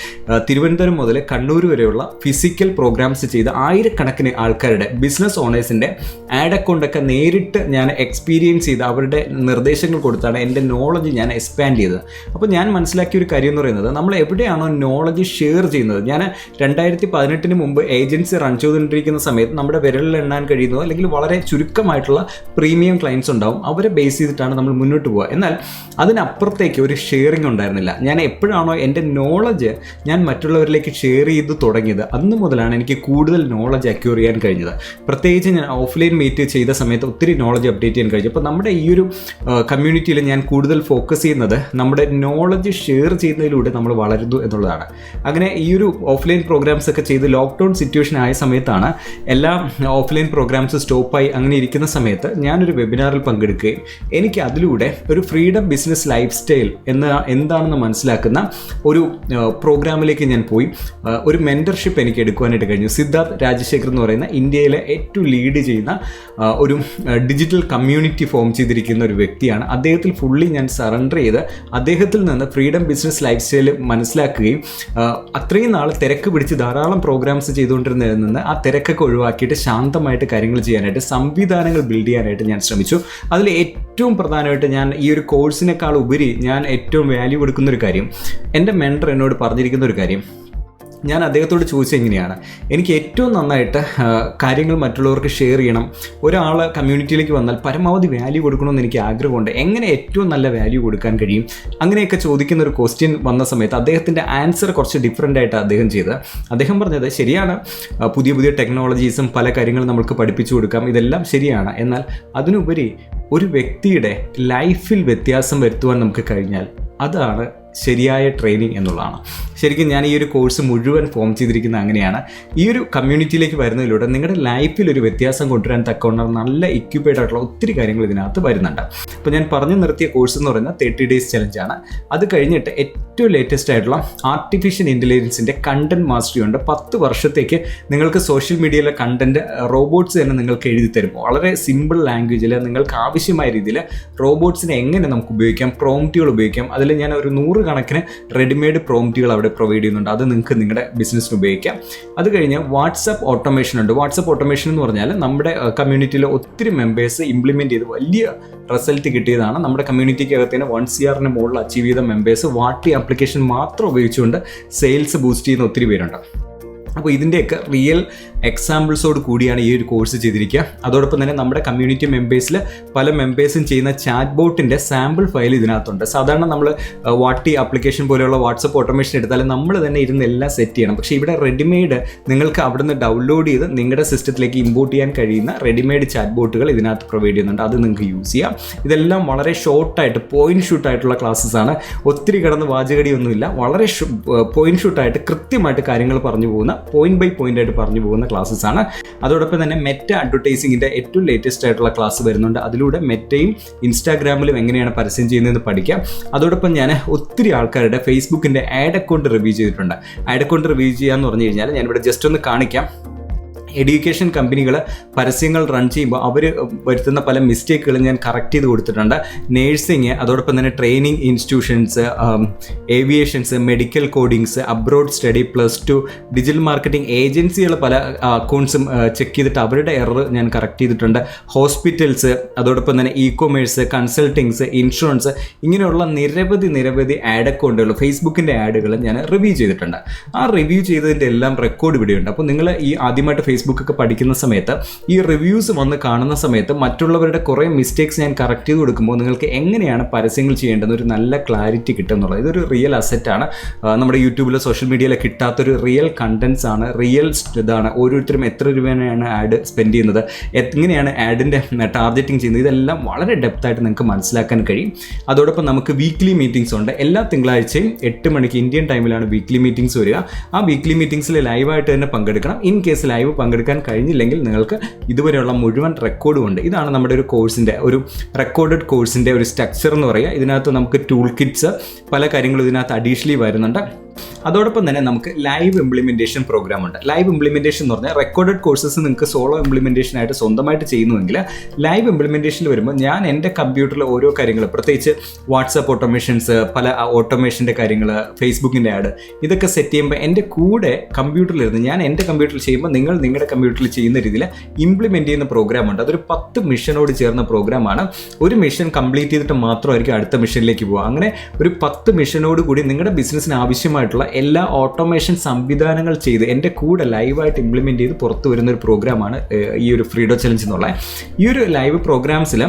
തിരുവനന്തപുരം മുതൽ കണ്ണൂർ വരെയുള്ള ഫിസിക്കൽ പ്രോഗ്രാംസ് ചെയ്ത് ആയിരക്കണക്കിന് ആൾക്കാരുടെ ബിസിനസ് ഓണേഴ്സിന്റെ ആഡ് അക്കൗണ്ടൊക്കെ നേരിട്ട് ഞാൻ എക്സ്പീരിയൻസ് ചെയ്ത് അവരുടെ നിർദ്ദേശങ്ങൾ കൊടുത്താണ് എന്റെ നോളജ് ഞാൻ എക്സ്പാൻഡ് ചെയ്തത്. അപ്പോൾ ഞാൻ മനസ്സിലാക്കിയ ഒരു കാര്യം എന്ന് പറയുന്നത് നമ്മൾ എവിടെയാണോ നോളജ് ഷെയർ ചെയ്യുന്നത്? ഞാൻ രണ്ടായിരത്തി പതിനെട്ടിന് മുമ്പ് ഏജൻസി റൺ ചെയ്തുകൊണ്ടിരിക്കുന്ന സമയത്ത് നമ്മുടെ വിരലിൽ എണ്ണാൻ കഴിയുന്നത് അല്ലെങ്കിൽ വളരെ ചുരുക്കമായിട്ടുള്ള പ്രീമിയം ക്ലയൻസ് ഉണ്ടാവും. അവരെ ബേസ് ചെയ്തിട്ടാണ് നമ്മൾ മുന്നോട്ട് പോകുക എന്നാൽ അതിനപ്പുറത്തേക്ക് ഒരു ഷെയറിംഗ് ഉണ്ടായിരുന്നില്ല. ഞാൻ എപ്പോഴാണോ എന്റെ നോളജ് ഞാൻ മറ്റുള്ളവരിലേക്ക് ഷെയർ ചെയ്ത് തുടങ്ങിയത് അന്ന് മുതലാണ് എനിക്ക് കൂടുതൽ നോളജ് അക്യൂർ ചെയ്യാൻ കഴിഞ്ഞത്. പ്രത്യേകിച്ച് ഞാൻ ഓഫ്ലൈൻ മീറ്റ് ചെയ്ത സമയത്ത് ഒത്തിരി നോളജ് അപ്ഡേറ്റ് ചെയ്യാൻ കഴിഞ്ഞു അപ്പോൾ നമ്മുടെ ഈ ഒരു കമ്മ്യൂണിറ്റിയിൽ ഞാൻ കൂടുതൽ ഫോക്കസ് ചെയ്യുന്നത് നമ്മുടെ നോളജ് ഷെയർ ചെയ്യുന്നതിലൂടെ നമ്മൾ വളരുന്നു എന്നുള്ളതാണ്. അങ്ങനെ ഈ ഒരു ഓഫ്ലൈൻ പ്രോഗ്രാംസ് ഒക്കെ ചെയ്ത് ലോക്ക്ഡൗൺ സിറ്റുവേഷൻ ആയ സമയത്താണ് എല്ലാ ഓഫ്ലൈൻ പ്രോഗ്രാംസ് സ്റ്റോപ്പായി അങ്ങനെ ഇരിക്കുന്ന സമയത്ത് ഞാനൊരു വെബിനാറിൽ പങ്കെടുക്കുകയും എനിക്ക് അതിലൂടെ ഒരു ഫ്രീഡം ബിസിനസ് ലൈഫ് സ്റ്റൈൽ എന്ന എന്താണെന്ന് മനസ്സിലാക്കുന്ന ഒരു പ്രോഗ്രാമിലേക്ക് ഞാൻ പോയി. ഒരു മെന്റർഷിപ്പ് എനിക്ക് എടുക്കുവാനായിട്ട് കഴിഞ്ഞു. സിദ്ധാർത്ഥ് രാജശേഖർ എന്ന് പറയുന്ന ഇന്ത്യയിലെ ഏറ്റവും ലീഡ് ചെയ്യുന്ന ആ, ഒരു ഡിജിറ്റൽ കമ്മ്യൂണിറ്റി ഫോം ചെയ്തിരിക്കുന്ന ഒരു വ്യക്തിയാണ്. അദ്ദേഹത്തിൽ ഫുള്ളി ഞാൻ സറണ്ടർ ചെയ്ത് അദ്ദേഹത്തിൽ നിന്ന് ഫ്രീഡം ബിസിനസ് ലൈഫ് സ്റ്റൈൽ മനസ്സിലാക്കുകയും അത്രയും നാൾ തിരക്ക് പിടിച്ച് ധാരാളം പ്രോഗ്രാംസ് ചെയ്തുകൊണ്ടിരുന്നതിൽ നിന്ന് ആ തിരക്കൊക്കെ ഒഴിവാക്കിയിട്ട് ശാന്തമായിട്ട് കാര്യങ്ങൾ ചെയ്യാനായിട്ട് സംവിധാനങ്ങൾ ബിൽഡ് ചെയ്യാനായിട്ട് ഞാൻ ശ്രമിച്ചു. അതിൽ ഏറ്റവും പ്രധാനമായിട്ട് ഞാൻ ഈ ഒരു കോഴ്സിനേക്കാൾ ഉപരി ഞാൻ ഏറ്റവും വാല്യൂ കൊടുക്കുന്ന ഒരു കാര്യം എന്റെ മെൻഡർ എന്നോട് പറഞ്ഞിരിക്കുന്ന ഒരു കാര്യം ഞാൻ അദ്ദേഹത്തോട് ചോദിച്ചത് എങ്ങനെയാണ് എനിക്ക് ഏറ്റവും നന്നായിട്ട് കാര്യങ്ങൾ മറ്റുള്ളവർക്ക് ഷെയർ ചെയ്യണം. ഒരാൾ കമ്മ്യൂണിറ്റിയിലേക്ക് വന്നാൽ പരമാവധി വാല്യൂ കൊടുക്കണമെന്ന് എനിക്ക് ആഗ്രഹമുണ്ട്. എങ്ങനെ ഏറ്റവും നല്ല വാല്യൂ കൊടുക്കാൻ കഴിയും? അങ്ങനെയൊക്കെ ചോദിക്കുന്ന ഒരു ക്വസ്റ്റ്യൻ വന്ന സമയത്ത് അദ്ദേഹത്തിന്റെ ആൻസർ കുറച്ച് ഡിഫറെന്റ് ആയിട്ട് അദ്ദേഹം ചെയ്തത്. അദ്ദേഹം പറഞ്ഞത് ശരിയാണ്. പുതിയ പുതിയ ടെക്നോളജീസും പല കാര്യങ്ങളും നമുക്ക് പഠിപ്പിച്ചു കൊടുക്കാം. ഇതെല്ലാം ശരിയാണ്. എന്നാൽ അതിനുപരി ഒരു വ്യക്തിയുടെ ലൈഫിൽ വ്യത്യാസം വരുത്തുവാൻ നമുക്ക് കഴിഞ്ഞാൽ അതാണ് ശരിയായ ട്രെയിനിങ് എന്നുള്ളതാണ്. ശരിക്കും ഞാൻ ഈ ഒരു കോഴ്സ് മുഴുവൻ ഫോം ചെയ്തിരിക്കുന്നത് അങ്ങനെയാണ്. ഈ ഒരു കമ്മ്യൂണിറ്റിയിലേക്ക് വരുന്നതിലൂടെ നിങ്ങളുടെ ലൈഫിൽ ഒരു വ്യത്യാസം കൊണ്ടുവരാൻ തക്കവണ്ണം നല്ല ഇക്വിപ്പേഡ് ആയിട്ടുള്ള ഒത്തിരി കാര്യങ്ങൾ ഇതിനകത്ത് വരുന്നുണ്ട്. അപ്പോൾ ഞാൻ പറഞ്ഞു നിർത്തിയ കോഴ്സ് എന്ന് പറയുന്നത് തേർട്ടി ഡേയ്സ് ചലഞ്ചാണ് അത് കഴിഞ്ഞിട്ട് ഏറ്റവും ലേറ്റസ്റ്റ് ആയിട്ടുള്ള ആർട്ടിഫിഷ്യൽ ഇന്റലിജൻസിന്റെ കണ്ടന്റ് മാസ്റ്ററി ഉണ്ട് പത്ത് വർഷത്തേക്ക് നിങ്ങൾക്ക് സോഷ്യൽ മീഡിയയിലെ കണ്ടന്റ് റോബോട്ട്സ് തന്നെ നിങ്ങൾക്ക് എഴുതി തരും. വളരെ സിമ്പിൾ ലാംഗ്വേജിൽ നിങ്ങൾക്ക് ആവശ്യമായ രീതിയിൽ റോബോട്ട്സിനെ എങ്ങനെ നമുക്ക് ഉപയോഗിക്കാം പ്രോംപ്റ്റുകൾ ഉപയോഗിക്കാം. അതിൽ ഞാൻ ഒരു നൂറ് നൂറുകണക്കിന് റെഡിമെയ്ഡ് പ്രോംപ്റ്റുകൾ അവിടെ പ്രൊവൈഡ് ചെയ്യുന്നുണ്ട്. അത് നിങ്ങൾക്ക് നിങ്ങളുടെ ബിസിനസ്സിന് ഉപയോഗിക്കാം. അത് കഴിഞ്ഞ് വാട്സപ്പ് ഓട്ടോമേഷൻ ഉണ്ട്. വാട്സപ്പ് ഓട്ടോമേഷൻ എന്ന് പറഞ്ഞാൽ നമ്മുടെ കമ്മ്യൂണിറ്റിയിലെ ഒത്തിരി മെമ്പേഴ്സ് ഇംപ്ലിമെന്റ് ചെയ്ത് വലിയ റിസൾട്ട് കിട്ടിയതാണ്. നമ്മുടെ കമ്മ്യൂണിറ്റിക്ക് അകത്തിന് വൺ സി ആറിന് മുകളിൽ അച്ചീവ് ചെയ്ത മെമ്പേഴ്സ് വാട്ടി ആപ്ലിക്കേഷൻ മാത്രം ഉപയോഗിച്ചുകൊണ്ട് സെയിൽസ് ബൂസ്റ്റ് ചെയ്യുന്ന ഒത്തിരി പേരുണ്ട്. അപ്പോൾ ഇതിന്റെയൊക്കെ റിയൽ എക്സാമ്പിൾസോട് കൂടിയാണ് ഈ ഒരു കോഴ്സ് ചെയ്തിരിക്കുക. അതോടൊപ്പം തന്നെ നമ്മുടെ കമ്മ്യൂണിറ്റി മെമ്പേഴ്സിൽ പല മെമ്പേഴ്സും ചെയ്യുന്ന ചാറ്റ് ബോട്ടിന്റെ സാമ്പിൾ ഫയൽ ഇതിനകത്തുണ്ട്. സാധാരണ നമ്മൾ വാട്ടി ആപ്ലിക്കേഷൻ പോലെയുള്ള വാട്സപ്പ് ഓട്ടോമേഷൻ എടുത്താലും നമ്മൾ തന്നെ ഇരുന്ന് എല്ലാം സെറ്റ് ചെയ്യണം. പക്ഷേ ഇവിടെ റെഡിമെയ്ഡ് നിങ്ങൾക്ക് അവിടുന്ന് ഡൗൺലോഡ് ചെയ്ത് നിങ്ങളുടെ സിസ്റ്റത്തിലേക്ക് ഇമ്പോർട്ട് ചെയ്യാൻ കഴിയുന്ന റെഡിമെയ്ഡ് ചാറ്റ് ബോട്ടുകൾ ഇതിനകത്ത് പ്രൊവൈഡ് ചെയ്യുന്നുണ്ട്. അത് നിങ്ങൾക്ക് യൂസ് ചെയ്യാം. ഇതെല്ലാം വളരെ ഷോർട്ടായിട്ട് പോയിന്റ് ഷൂട്ട് ആയിട്ടുള്ള ആണ്. ഒത്തിരി കിടന്ന് വാചകടിയൊന്നുമില്ല. വളരെ പോയിന്റ് ഷൂട്ടായിട്ട് കൃത്യമായിട്ട് കാര്യങ്ങൾ പറഞ്ഞു പോകുന്ന പോയിന്റ് ബൈ പോയിന്റ് ആയിട്ട് പറഞ്ഞു പോകുന്ന ക്ലാസ്സസ് ആണ്. അതോടൊപ്പം തന്നെ മെറ്റ അഡ്വർടൈസിംഗിന്റെ ഏറ്റവും ലേറ്റസ്റ്റ് ആയിട്ടുള്ള ക്ലാസ് വരുന്നുണ്ട്. അതിലൂടെ മെറ്റയും ഇൻസ്റ്റാഗ്രാമിലും എങ്ങനെയാണ് പരസ്യം ചെയ്യുന്നതെന്ന് പഠിക്കാം. അതോടൊപ്പം ഞാൻ ഒത്തിരി ആൾക്കാരുടെ ഫേസ്ബുക്കിന്റെ ആഡ് അക്കൗണ്ട് റിവ്യൂ ചെയ്തിട്ടുണ്ട്. ആഡ് അക്കൗണ്ട് റിവ്യൂ ചെയ്യാന്ന് പറഞ്ഞു കഴിഞ്ഞാൽ ഞാനിവിടെ ജസ്റ്റ് ഒന്ന് കാണിക്കാം. എഡ്യൂക്കേഷൻ കമ്പനികൾ പരസ്യങ്ങൾ റൺ ചെയ്യുമ്പോൾ അവർ വരുത്തുന്ന പല മിസ്റ്റേക്കുകളും ഞാൻ കറക്റ്റ് ചെയ്ത് കൊടുത്തിട്ടുണ്ട്. നേഴ്സിങ് അതോടൊപ്പം തന്നെ training institutions aviations medical codings abroad study plus two digital marketing ഏജൻസികൾ പല അക്കൗണ്ട്സും ചെക്ക് ചെയ്തിട്ട് അവരുടെ എറർ ഞാൻ കറക്റ്റ് ചെയ്തിട്ടുണ്ട്. ഹോസ്പിറ്റൽസ് അതോടൊപ്പം തന്നെ ഇ കൊമേഴ്സ് കൺസൾട്ടിങ്സ് ഇൻഷുറൻസ് ഇങ്ങനെയുള്ള നിരവധി നിരവധി ആഡ് അക്കൗണ്ടുകൾ ഫേസ്ബുക്കിന്റെ ആഡുകൾ ഞാൻ റിവ്യൂ ചെയ്തിട്ടുണ്ട്. ആ റിവ്യൂ ചെയ്തതിന്റെ എല്ലാം റെക്കോർഡ് ഇവിടെയുണ്ട്. അപ്പോൾ നിങ്ങൾ ഈ ആദ്യമായിട്ട് ഫേസ്ബുക്ക് ഒക്കെ പഠിക്കുന്ന സമയത്ത് ഈ റിവ്യൂസ് വന്ന് കാണുന്ന സമയത്ത് മറ്റുള്ളവരുടെ കുറേ മിസ്റ്റേക്സ് ഞാൻ കറക്റ്റ് ചെയ്ത് കൊടുക്കുമ്പോൾ നിങ്ങൾക്ക് എങ്ങനെയാണ് പരസ്യങ്ങൾ ചെയ്യേണ്ടത് ഒരു നല്ല ക്ലാരിറ്റി കിട്ടും എന്നുള്ളത്. ഇതൊരു റിയൽ അസറ്റാണ് നമ്മുടെ യൂട്യൂബിലോ സോഷ്യൽ മീഡിയയിലോ കിട്ടാത്തൊരു റിയൽ കണ്ടൻസ് ആണ് റിയൽ ഇതാണ്. ഓരോരുത്തരും എത്ര രൂപയാണ് ആഡ് സ്പെൻഡ് ചെയ്യുന്നത് എങ്ങനെയാണ് ആഡിന്റെ ടാർഗറ്റിംഗ് ചെയ്യുന്നത് ഇതെല്ലാം വളരെ ഡെപ്തായിട്ട് നിങ്ങൾക്ക് മനസ്സിലാക്കാൻ കഴിയും. അതോടൊപ്പം നമുക്ക് വീക്ക്ലി മീറ്റിംഗ്സ് ഉണ്ട്. എല്ലാ തിങ്കളാഴ്ചയും എട്ട് മണിക്ക് ഇന്ത്യൻ ടൈമിലാണ് വീക്ക്ലി മീറ്റിംഗ്സ് വരിക. ആ വീക്ക്ലി മീറ്റിംഗ്സിൽ ലൈവായിട്ട് തന്നെ പങ്കെടുക്കണം. ഇൻ കേസ് ലൈവ് പങ്കെടുക്കാൻ കഴിഞ്ഞില്ലെങ്കിൽ നിങ്ങൾക്ക് ഇതുവരെയുള്ള മുഴുവൻ റെക്കോർഡും ഉണ്ട്. ഇതാണ് നമ്മുടെ ഒരു കോഴ്സിന്റെ ഒരു റെക്കോർഡഡ് കോഴ്സിന്റെ ഒരു സ്ട്രക്ചർ എന്ന് പറയുക ഇതിനകത്ത് നമുക്ക് ടൂൾ കിറ്റ്സ് പല കാര്യങ്ങളും ഇതിനകത്ത് അഡീഷണലി വരുന്നുണ്ട്. അതോടൊപ്പം തന്നെ നമുക്ക് ലൈവ് ഇംപ്ലിമെന്റേഷൻ പ്രോഗ്രാം ഉണ്ട്. ലൈവ് ഇംപ്ലിമെന്റേഷൻ എന്ന് പറഞ്ഞാൽ റെക്കോർഡഡ് കോഴ്സസ് നിങ്ങൾക്ക് സോളോ ഇംപ്ലിമെന്റേഷൻ ആയിട്ട് സ്വന്തമായിട്ട് ചെയ്യുന്നുവെങ്കിൽ ലൈവ് ഇംപ്ലിമെന്റേഷനിൽ വരുമ്പോൾ ഞാൻ എന്റെ കമ്പ്യൂട്ടറിൽ ഓരോ കാര്യങ്ങൾ പ്രത്യേകിച്ച് വാട്സാപ്പ് ഓട്ടോമേഷൻസ് പല ഓട്ടോമേഷന്റെ കാര്യങ്ങൾ ഫേസ്ബുക്കിന്റെ ആഡ് ഇതൊക്കെ സെറ്റ് ചെയ്യുമ്പോൾ എന്റെ കൂടെ കമ്പ്യൂട്ടറിലിരുന്ന് ഞാൻ എന്റെ കമ്പ്യൂട്ടറിൽ ചെയ്യുമ്പോൾ നിങ്ങൾ നിങ്ങളുടെ കമ്പ്യൂട്ടറിൽ ചെയ്യുന്ന രീതിയിൽ ഇംപ്ലിമെന്റ് ചെയ്യുന്ന പ്രോഗ്രാം ഉണ്ട്. അതൊരു പത്ത് മിഷനോട് ചേർന്ന പ്രോഗ്രാമാണ് ഒരു മിഷൻ കംപ്ലീറ്റ് ചെയ്തിട്ട് മാത്രമായിരിക്കും അടുത്ത മിഷനിലേക്ക് പോകുക അങ്ങനെ ഒരു പത്ത് മിഷനോട് കൂടി നിങ്ങളുടെ ബിസിനസ്സിന് ആവശ്യമായിട്ടുള്ള എല്ലാ ഓട്ടോമേഷൻ സംവിധാനങ്ങൾ ചെയ്ത് എന്റെ കൂടെ ലൈവായിട്ട് ഇംപ്ലിമെന്റ് ചെയ്ത് പുറത്തു വരുന്ന ഒരു പ്രോഗ്രാമാണ് ഈ ഒരു ഫ്രീഡോ ചലഞ്ച് എന്നുള്ള. ഈ ഒരു ലൈവ് പ്രോഗ്രാംസിൽ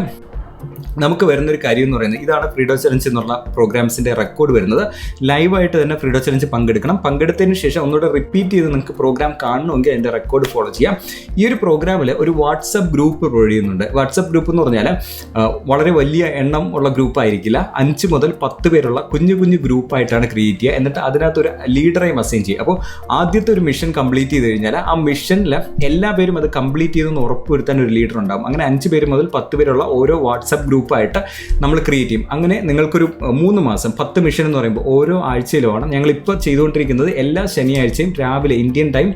നമുക്ക് വരുന്നൊരു കാര്യം എന്ന് പറയുന്നത് ഇതാണ് ഫ്രീഡോ ചലഞ്ച് എന്നുള്ള പ്രോഗ്രാംസിന്റെ റെക്കോർഡ് വരുന്നത്. ലൈവായിട്ട് തന്നെ ഫ്രീഡോ ചലഞ്ച് പങ്കെടുക്കണം. പങ്കെടുത്തതിന് ശേഷം ഒന്നുകൂടെ റിപ്പീറ്റ് ചെയ്ത് നിങ്ങൾക്ക് പ്രോഗ്രാം കാണണമെങ്കിൽ അതിന്റെ റെക്കോർഡ് ഫോളോ ചെയ്യാം. ഈ ഒരു പ്രോഗ്രാമിൽ ഒരു വാട്സപ്പ് ഗ്രൂപ്പ് പ്രൊവൈഡ് ചെയ്യുന്നുണ്ട്. വാട്സപ്പ് ഗ്രൂപ്പ് എന്ന് പറഞ്ഞാൽ വളരെ വലിയ എണ്ണം ഉള്ള ഗ്രൂപ്പ് ആയിരിക്കില്ല. അഞ്ച് മുതൽ പത്ത് പേരുള്ള കുഞ്ഞു കുഞ്ഞു ഗ്രൂപ്പായിട്ടാണ് ക്രിയേറ്റ് ചെയ്യുക. എന്നിട്ട് അതിനകത്ത് ഒരു ലീഡറെ മെസ്സേജ് ചെയ്യുക. അപ്പോൾ ആദ്യത്തെ ഒരു മിഷൻ കംപ്ലീറ്റ് ചെയ്ത് കഴിഞ്ഞാൽ ആ മിഷനിൽ എല്ലാ പേരും അത് കംപ്ലീറ്റ് ചെയ്തെന്ന് ഉറപ്പുവരുത്താൻ ഒരു ലീഡർ ഉണ്ടാകും അങ്ങനെ അഞ്ച് പേര് മുതൽ പത്ത് പേരുള്ള ഓരോ വാട്സപ്പ് ഗ്രൂപ്പായിട്ട് നമ്മൾ ക്രിയേറ്റ് ചെയ്യും. അങ്ങനെ നിങ്ങൾക്കൊരു മൂന്ന് മാസം പത്ത് മിഷൻ എന്ന് പറയുമ്പോൾ ഓരോ ആഴ്ചയിലുമാണ് ഞങ്ങളിപ്പോൾ ചെയ്തുകൊണ്ടിരിക്കുന്നത് എല്ലാ ശനിയാഴ്ചയും രാവിലെ ഇന്ത്യൻ ടൈം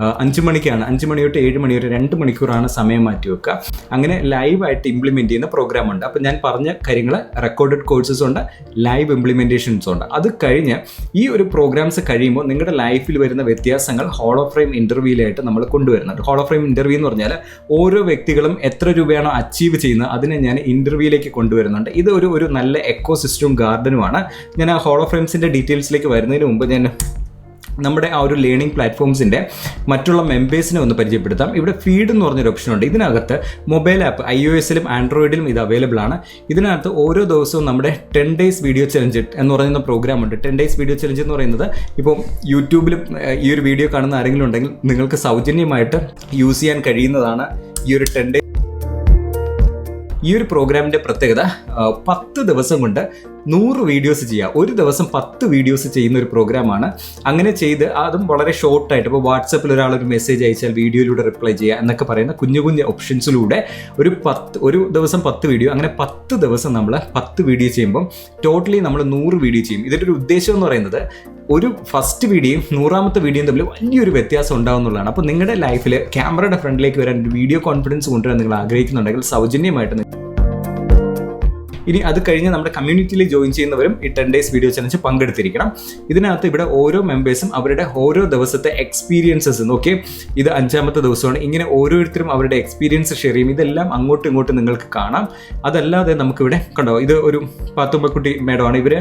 അഞ്ച് മണിക്കാണ്. അഞ്ച് മണി തൊട്ട് ഏഴ് മണി വരെ രണ്ട് മണിക്കൂറാണ് സമയം മാറ്റി വെക്കുക. അങ്ങനെ ലൈവായിട്ട് ഇംപ്ലിമെന്റ് ചെയ്യുന്ന പ്രോഗ്രാം ഉണ്ട്. അപ്പോൾ ഞാൻ പറഞ്ഞ കാര്യങ്ങൾ റെക്കോർഡഡ് കോഴ്സസ് ഉണ്ട് ലൈവ് ഇംപ്ലിമെന്റേഷൻസ് ഉണ്ട്. അത് കഴിഞ്ഞ് ഈ ഒരു പ്രോഗ്രാംസ് കഴിയുമ്പോൾ നിങ്ങളുടെ ലൈഫിൽ വരുന്ന വ്യത്യാസങ്ങൾ ഹോളോ ഫ്രെയിം ഇന്റർവ്യൂവിലായിട്ട് നമ്മൾ കൊണ്ടുവരുന്നുണ്ട്. ഹോളോ ഫ്രെയിം ഇന്റർവ്യൂ എന്ന് പറഞ്ഞാൽ ഓരോ വ്യക്തികളും എത്ര രൂപയാണോ അച്ചീവ് ചെയ്യുന്നത് അതിനെ ഞാൻ ഇന്റർവ്യൂയിലേക്ക് കൊണ്ടുവരുന്നുണ്ട്. ഇത് ഒരു ഒരു നല്ല എക്കോ സിസ്റ്റവും ഗാർഡനുമാണ് ഞാൻ ആ ഹോളോ ഫ്രെയിംസിന്റെ ഡീറ്റെയിൽസിലേക്ക് വരുന്നതിന് മുമ്പ് ഞാൻ നമ്മുടെ ആ ഒരു ലേണിംഗ് പ്ലാറ്റ്ഫോംസിന്റെ മറ്റുള്ള മെമ്പേഴ്സിനെ ഒന്ന് പരിചയപ്പെടുത്താം. ഇവിടെ ഫീഡ് എന്ന് പറഞ്ഞൊരു ഓപ്ഷൻ ഉണ്ട്. ഇതിനകത്ത് മൊബൈൽ ആപ്പ് ഐ ഒ എസിലും ആൻഡ്രോയിഡിലും ഇത് അവൈലബിൾ ആണ്. ഇതിനകത്ത് ഓരോ ദിവസവും നമ്മുടെ ടെൻ ഡേയ്സ് വീഡിയോ ചലഞ്ച് എന്ന് പറയുന്ന പ്രോഗ്രാം ഉണ്ട്. ടെൻ ഡേയ്സ് വീഡിയോ ചലഞ്ച് എന്ന് പറയുന്നത് ഇപ്പോൾ യൂട്യൂബിലും ഈ ഒരു വീഡിയോ കാണുന്ന ആരെങ്കിലും ഉണ്ടെങ്കിൽ നിങ്ങൾക്ക് സൗജന്യമായിട്ട് യൂസ് ചെയ്യാൻ കഴിയുന്നതാണ് ഈ ഒരു ടെൻ ഡേ ഈ ഒരു പ്രോഗ്രാമിന്റെ പ്രത്യേകത പത്ത് ദിവസം കൊണ്ട് നൂറ് വീഡിയോസ് ചെയ്യുക ഒരു ദിവസം പത്ത് വീഡിയോസ് ചെയ്യുന്ന ഒരു പ്രോഗ്രാമാണ് അങ്ങനെ ചെയ്ത് അതും വളരെ ഷോർട്ടായിട്ട് ഇപ്പോൾ വാട്സപ്പിൽ ഒരാൾ ഒരു മെസ്സേജ് അയച്ചാൽ വീഡിയോയിലൂടെ റിപ്ലൈ ചെയ്യുക എന്നൊക്കെ പറയുന്ന കുഞ്ഞു കുഞ്ഞു ഓപ്ഷൻസിലൂടെ ഒരു പത്ത് ഒരു ദിവസം പത്ത് വീഡിയോ അങ്ങനെ പത്ത് ദിവസം നമ്മൾ പത്ത് വീഡിയോ ചെയ്യുമ്പം ടോട്ടലി നമ്മൾ നൂറ് വീഡിയോ ചെയ്യും. ഇതിന്റെ ഒരു ഉദ്ദേശം എന്ന് പറയുന്നത് ഒരു ഫസ്റ്റ് വീഡിയോയും നൂറാമത്തെ വീഡിയോയും തമ്മിൽ വലിയൊരു വ്യത്യാസം ഉണ്ടാകുന്നുള്ളതാണ് അപ്പോൾ നിങ്ങളുടെ ലൈഫിൽ ക്യാമറയുടെ ഫ്രണ്ടിലേക്ക് വരാൻ ഒരു വീഡിയോ കോൺഫിഡൻസ് കൊണ്ടുവരാൻ നിങ്ങൾ ആഗ്രഹിക്കുന്നുണ്ടെങ്കിൽ സൗജന്യമായിട്ട് ഇനി അത് കഴിഞ്ഞ് നമ്മുടെ കമ്മ്യൂണിറ്റിയിൽ ജോയിൻ ചെയ്യുന്നവരും ഈ ടെൻ ഡേയ്സ് വീഡിയോ ചലഞ്ച് പങ്കെടുത്തിരിക്കണം. ഇതിനകത്ത് ഇവിടെ ഓരോ മെമ്പേഴ്സും അവരുടെ ഓരോ ദിവസത്തെ എക്സ്പീരിയൻസസ് ഓക്കെ ഇത് അഞ്ചാമത്തെ ദിവസമാണ്. ഇങ്ങനെ ഓരോരുത്തരും അവരുടെ എക്സ്പീരിയൻസ് ഷെയർ ചെയ്യും. ഇതെല്ലാം അങ്ങോട്ടും ഇങ്ങോട്ടും നിങ്ങൾക്ക് കാണാം. അതല്ലാതെ നമുക്കിവിടെ കണ്ടോ ഇത് ഒരു പാത്തുമ്പക്കുട്ടി മേഡമാണ് ഇവർ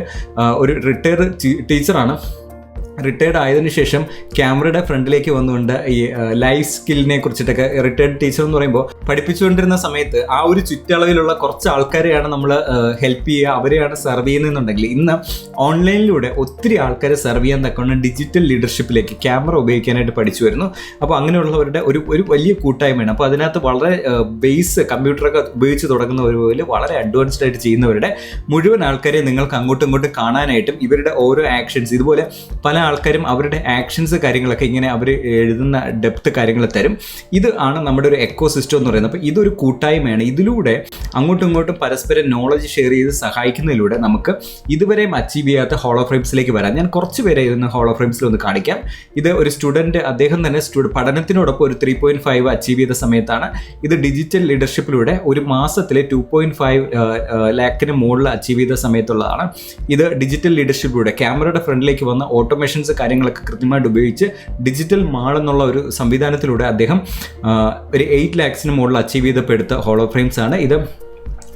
ഒരു റിട്ടയർഡ് ടീച്ചറാണ് റിട്ടയർഡ് ആയതിനു ശേഷം ക്യാമറയുടെ ഫ്രണ്ടിലേക്ക് വന്നുകൊണ്ട് ഈ ലൈഫ് സ്കില്ലിനെ കുറിച്ചിട്ടൊക്കെ റിട്ടയർഡ് ടീച്ചർ എന്ന് പറയുമ്പോൾ പഠിപ്പിച്ചുകൊണ്ടിരുന്ന സമയത്ത് ആ ഒരു ചുറ്റളവിലുള്ള കുറച്ച് ആൾക്കാരെയാണ് നമ്മൾ ഹെൽപ്പ് ചെയ്യുക അവരെയാണ് സെർവ് ചെയ്യുന്നതെന്നുണ്ടെങ്കിൽ ഇന്ന് ഓൺലൈനിലൂടെ ഒത്തിരി ആൾക്കാരെ സെർവ് ചെയ്യാൻ തക്കവണ്ണം ഡിജിറ്റൽ ലീഡർഷിപ്പിലേക്ക് ക്യാമറ ഉപയോഗിക്കാനായിട്ട് പഠിച്ചു വരുന്നു. അപ്പോൾ അങ്ങനെയുള്ളവരുടെ ഒരു ഒരു വലിയ കൂട്ടായ്മയാണ്. അപ്പോൾ അതിനകത്ത് വളരെ ബേസ് കമ്പ്യൂട്ടറൊക്കെ ഉപയോഗിച്ച് തുടങ്ങുന്നവർ പോലെ വളരെ അഡ്വാൻസ്ഡ് ആയിട്ട് ചെയ്യുന്നവരുടെ മുഴുവൻ ആൾക്കാരെ നിങ്ങൾക്ക് അങ്ങോട്ടും ഇങ്ങോട്ടും കാണാനായിട്ടും ഇവരുടെ ഓരോ ആക്ഷൻസ് ഇതുപോലെ പല ആൾക്കാരും അവരുടെ ആക്ഷൻസ് കാര്യങ്ങളൊക്കെ ഇങ്ങനെ അവർ എഴുതുന്ന ഡെപ്ത് കാര്യങ്ങൾ തരും. ഇത് ആണ് നമ്മുടെ ഒരു എക്കോ സിസ്റ്റം എന്ന് പറയുന്നത്. അപ്പോൾ ഇതൊരു കൂട്ടായ്മയാണ്. ഇതിലൂടെ അങ്ങോട്ടും ഇങ്ങോട്ടും പരസ്പരം നോളജ് ഷെയർ ചെയ്ത് സഹായിക്കുന്നതിലൂടെ നമുക്ക് ഇതുവരെയും അച്ചീവ് ചെയ്യാത്ത ഹോളോ ഫ്രെയിംസിലേക്ക് വരാം. ഞാൻ കുറച്ച് പേരെ ഇന്ന് ഹോളോ ഫ്രെയിംസിൽ ഒന്ന് കാണിക്കാം. ഇത് ഒരു സ്റ്റുഡന്റ് അദ്ദേഹം തന്നെ സ്റ്റുഡ പഠനത്തിനോടൊപ്പം ഒരു ത്രീ പോയിന്റ് ഫൈവ് അച്ചീവ് ചെയ്ത സമയത്താണ്. ഇത് ഡിജിറ്റൽ ലീഡർഷിപ്പിലൂടെ ഒരു മാസത്തിലെ ടു പോയിന്റ് ഫൈവ് ലാക്കിന് മുകളിൽ അച്ചീവ് ചെയ്ത സമയത്തുള്ളതാണ്. ഇത് ഡിജിറ്റൽ ലീഡർഷിപ്പിലൂടെ ക്യാമറയുടെ ഫ്രണ്ടിലേക്ക് വന്ന ഓട്ടോമേഷൻസ് കാര്യങ്ങളൊക്കെ കൃത്യമായിട്ട് ഉപയോഗിച്ച് ഡിജിറ്റൽ മാൾ എന്നുള്ള ഒരു സംവിധാനത്തിലൂടെ അദ്ദേഹം ഒരു എയ്റ്റ് ലാക്സിന് മുകളിൽ അച്ചീവ് ചെയ്തപ്പോൾ എടുത്ത ഹോളോ ഫ്രെയിംസ് ആണ്. ഇത്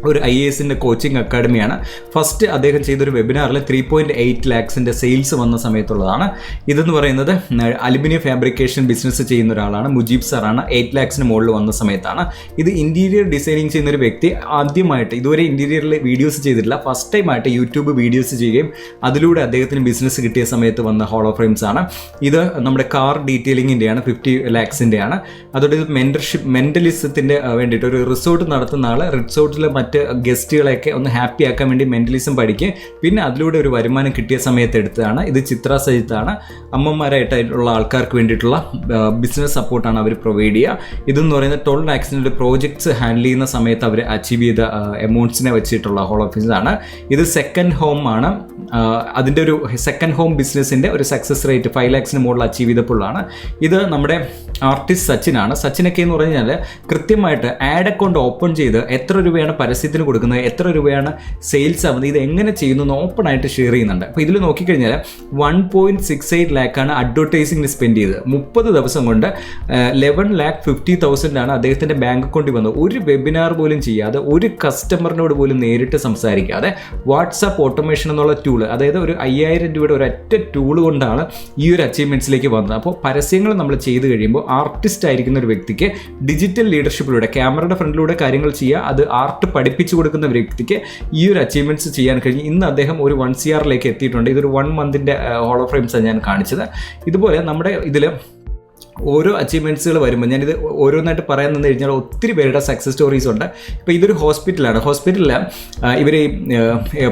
ഒരു ഐ എസിന്റെ കോച്ചിങ് അക്കാഡമിയാണ്. ഫസ്റ്റ് അദ്ദേഹം ചെയ്തൊരു വെബിനാറിൽ ത്രീ പോയിന്റ് എയ്റ്റ് ലാക്സിന്റെ സെയിൽസ് വന്ന സമയത്തുള്ളതാണ്. ഇതെന്ന് പറയുന്നത് അലുമിനിയം ഫാബ്രിക്കേഷൻ ബിസിനസ് ചെയ്യുന്ന ഒരാളാണ് മുജീബ് സാറാണ്. എയ്റ്റ് ലാക്സിന് മുകളിൽ വന്ന സമയത്താണ്. ഇത് ഇന്റീരിയർ ഡിസൈനിങ് ചെയ്യുന്ന ഒരു വ്യക്തി ആദ്യമായിട്ട് ഇതുവരെ ഇന്റീരിയറിൽ വീഡിയോസ് ചെയ്തിട്ടില്ല. ഫസ്റ്റ് ടൈമായിട്ട് യൂട്യൂബ് വീഡിയോസ് ചെയ്യുകയും അതിലൂടെ അദ്ദേഹത്തിന് ബിസിനസ് കിട്ടിയ സമയത്ത് വന്ന ഹോളോ ഫ്രെയിംസ് ആണ്. ഇത് നമ്മുടെ കാർ ഡീറ്റെയിലിങ്ങിന്റെയാണ് ഫിഫ്റ്റി ലാക്സിന്റെയാണ് അതോടെ ഇത് മെന്റർഷിപ്പ് മെന്റലിസത്തിന്റെ വേണ്ടിയിട്ട് ഒരു റിസോർട്ട് നടത്തുന്ന ആൾ റിസോർട്ടിലെ മറ്റ് ഗസ്റ്റുകളെയൊക്കെ ഒന്ന് ഹാപ്പി ആക്കാൻ വേണ്ടി മെന്റലിസം പഠിക്കുക പിന്നെ അതിലൂടെ ഒരു വരുമാനം കിട്ടിയ സമയത്ത് എടുത്തതാണ്. ഇത് ചിത്ര അമ്മമാരായിട്ടുള്ള ആൾക്കാർക്ക് വേണ്ടിയിട്ടുള്ള ബിസിനസ് സപ്പോർട്ടാണ് അവർ പ്രൊവൈഡ് ചെയ്യുക. ഇതെന്ന് പറയുന്നത് ടോൾ ആക്സിഡന്റ് പ്രോജക്ട്സ് ഹാൻഡിൽ ചെയ്യുന്ന സമയത്ത് അവർ അച്ചീവ് ചെയ്ത എമൗണ്ട്സിനെ വെച്ചിട്ടുള്ള ഹോൾ ഓഫീസാണ് ഇത് സെക്കൻഡ് ഹോം ആണ്. അതിന്റെ ഒരു സെക്കൻഡ് ഹോം ബിസിനസ്സിന്റെ ഒരു സക്സസ് റേറ്റ് ഫൈവ് ലാക്സിന് മുകളിൽ അച്ചീവ് ചെയ്തപ്പോഴാണ്. ഇത് നമ്മുടെ ആർട്ടിസ്റ്റ് സച്ചിനാണ്. സച്ചിനൊക്കെ എന്ന് പറഞ്ഞു കഴിഞ്ഞാൽ കൃത്യമായിട്ട് ആഡ് അക്കൗണ്ട് ഓപ്പൺ ചെയ്ത് എത്ര രൂപയാണ് പരസ്യത്തിന് കൊടുക്കുന്നത് എത്ര രൂപയാണ് സെയിൽസ് ആവുന്നത് ഇത് എങ്ങനെ ചെയ്യുന്നു എന്ന് ഓപ്പൺ ആയിട്ട് ഷെയർ ചെയ്യുന്നുണ്ട്. അപ്പോൾ ഇതിൽ നോക്കിക്കഴിഞ്ഞാൽ വൺ പോയിന്റ് സിക്സ് എയ്റ്റ് ലാക്കാണ് അഡ്വർടൈസിങ്ങിന് സ്പെൻഡ് ചെയ്തത്. മുപ്പത് ദിവസം കൊണ്ട് ലെവൻ ലാക്ക് ഫിഫ്റ്റി തൗസൻഡാണ് അദ്ദേഹത്തിന്റെ ബാങ്ക് അക്കൗണ്ടിൽ വന്നത്. ഒരു വെബിനാർ പോലും ചെയ്യാതെ ഒരു കസ്റ്റമറിനോട് പോലും നേരിട്ട് സംസാരിക്കാതെ വാട്സാപ്പ് ഓട്ടോമേഷൻ എന്നുള്ള ടൂൾ അതായത് ഒരു അയ്യായിരം രൂപയുടെ ഒരൊറ്റ ടൂൾ കൊണ്ടാണ് ഈ ഒരു അച്ചീവ്മെന്റ്സിലേക്ക് വന്നത്. അപ്പോൾ പരസ്യങ്ങൾ നമ്മൾ ചെയ്ത് കഴിയുമ്പോൾ ആർട്ടിസ്റ്റ് ആയിരിക്കുന്ന ഒരു വ്യക്തിക്ക് ഡിജിറ്റൽ ലീഡർഷിപ്പിലൂടെ ക്യാമറയുടെ ഫ്രണ്ടിലൂടെ കാര്യങ്ങൾ ചെയ്യുക അത് ആർട്ട് പഠിപ്പിച്ചു കൊടുക്കുന്ന വ്യക്തിക്ക് ഈ ഒരു അച്ചീവ്മെന്റ്സ് ചെയ്യാൻ കഴിഞ്ഞു ഇന്ന് അദ്ദേഹം ഒരു വൺ സി ആറിലേക്ക് എത്തിയിട്ടുണ്ട്. ഇതൊരു വൺ മന്തിന്റെ ഹോളോ ഫ്രെയിംസാണ് ഞാൻ കാണിച്ചത്. ഇതുപോലെ നമ്മുടെ ഇതിൽ ഓരോ അച്ചീവ്മെന്റ്സുകൾ വരുമ്പോൾ ഞാനിത് ഓരോന്നായിട്ട് പറയാൻ നിന്ന് കഴിഞ്ഞാൽ ഒത്തിരി പേരുടെ സക്സസ് സ്റ്റോറീസ് ഉണ്ട്. ഇപ്പോൾ ഇതൊരു ഹോസ്പിറ്റലാണ് ഹോസ്പിറ്റലിൽ ഇവർ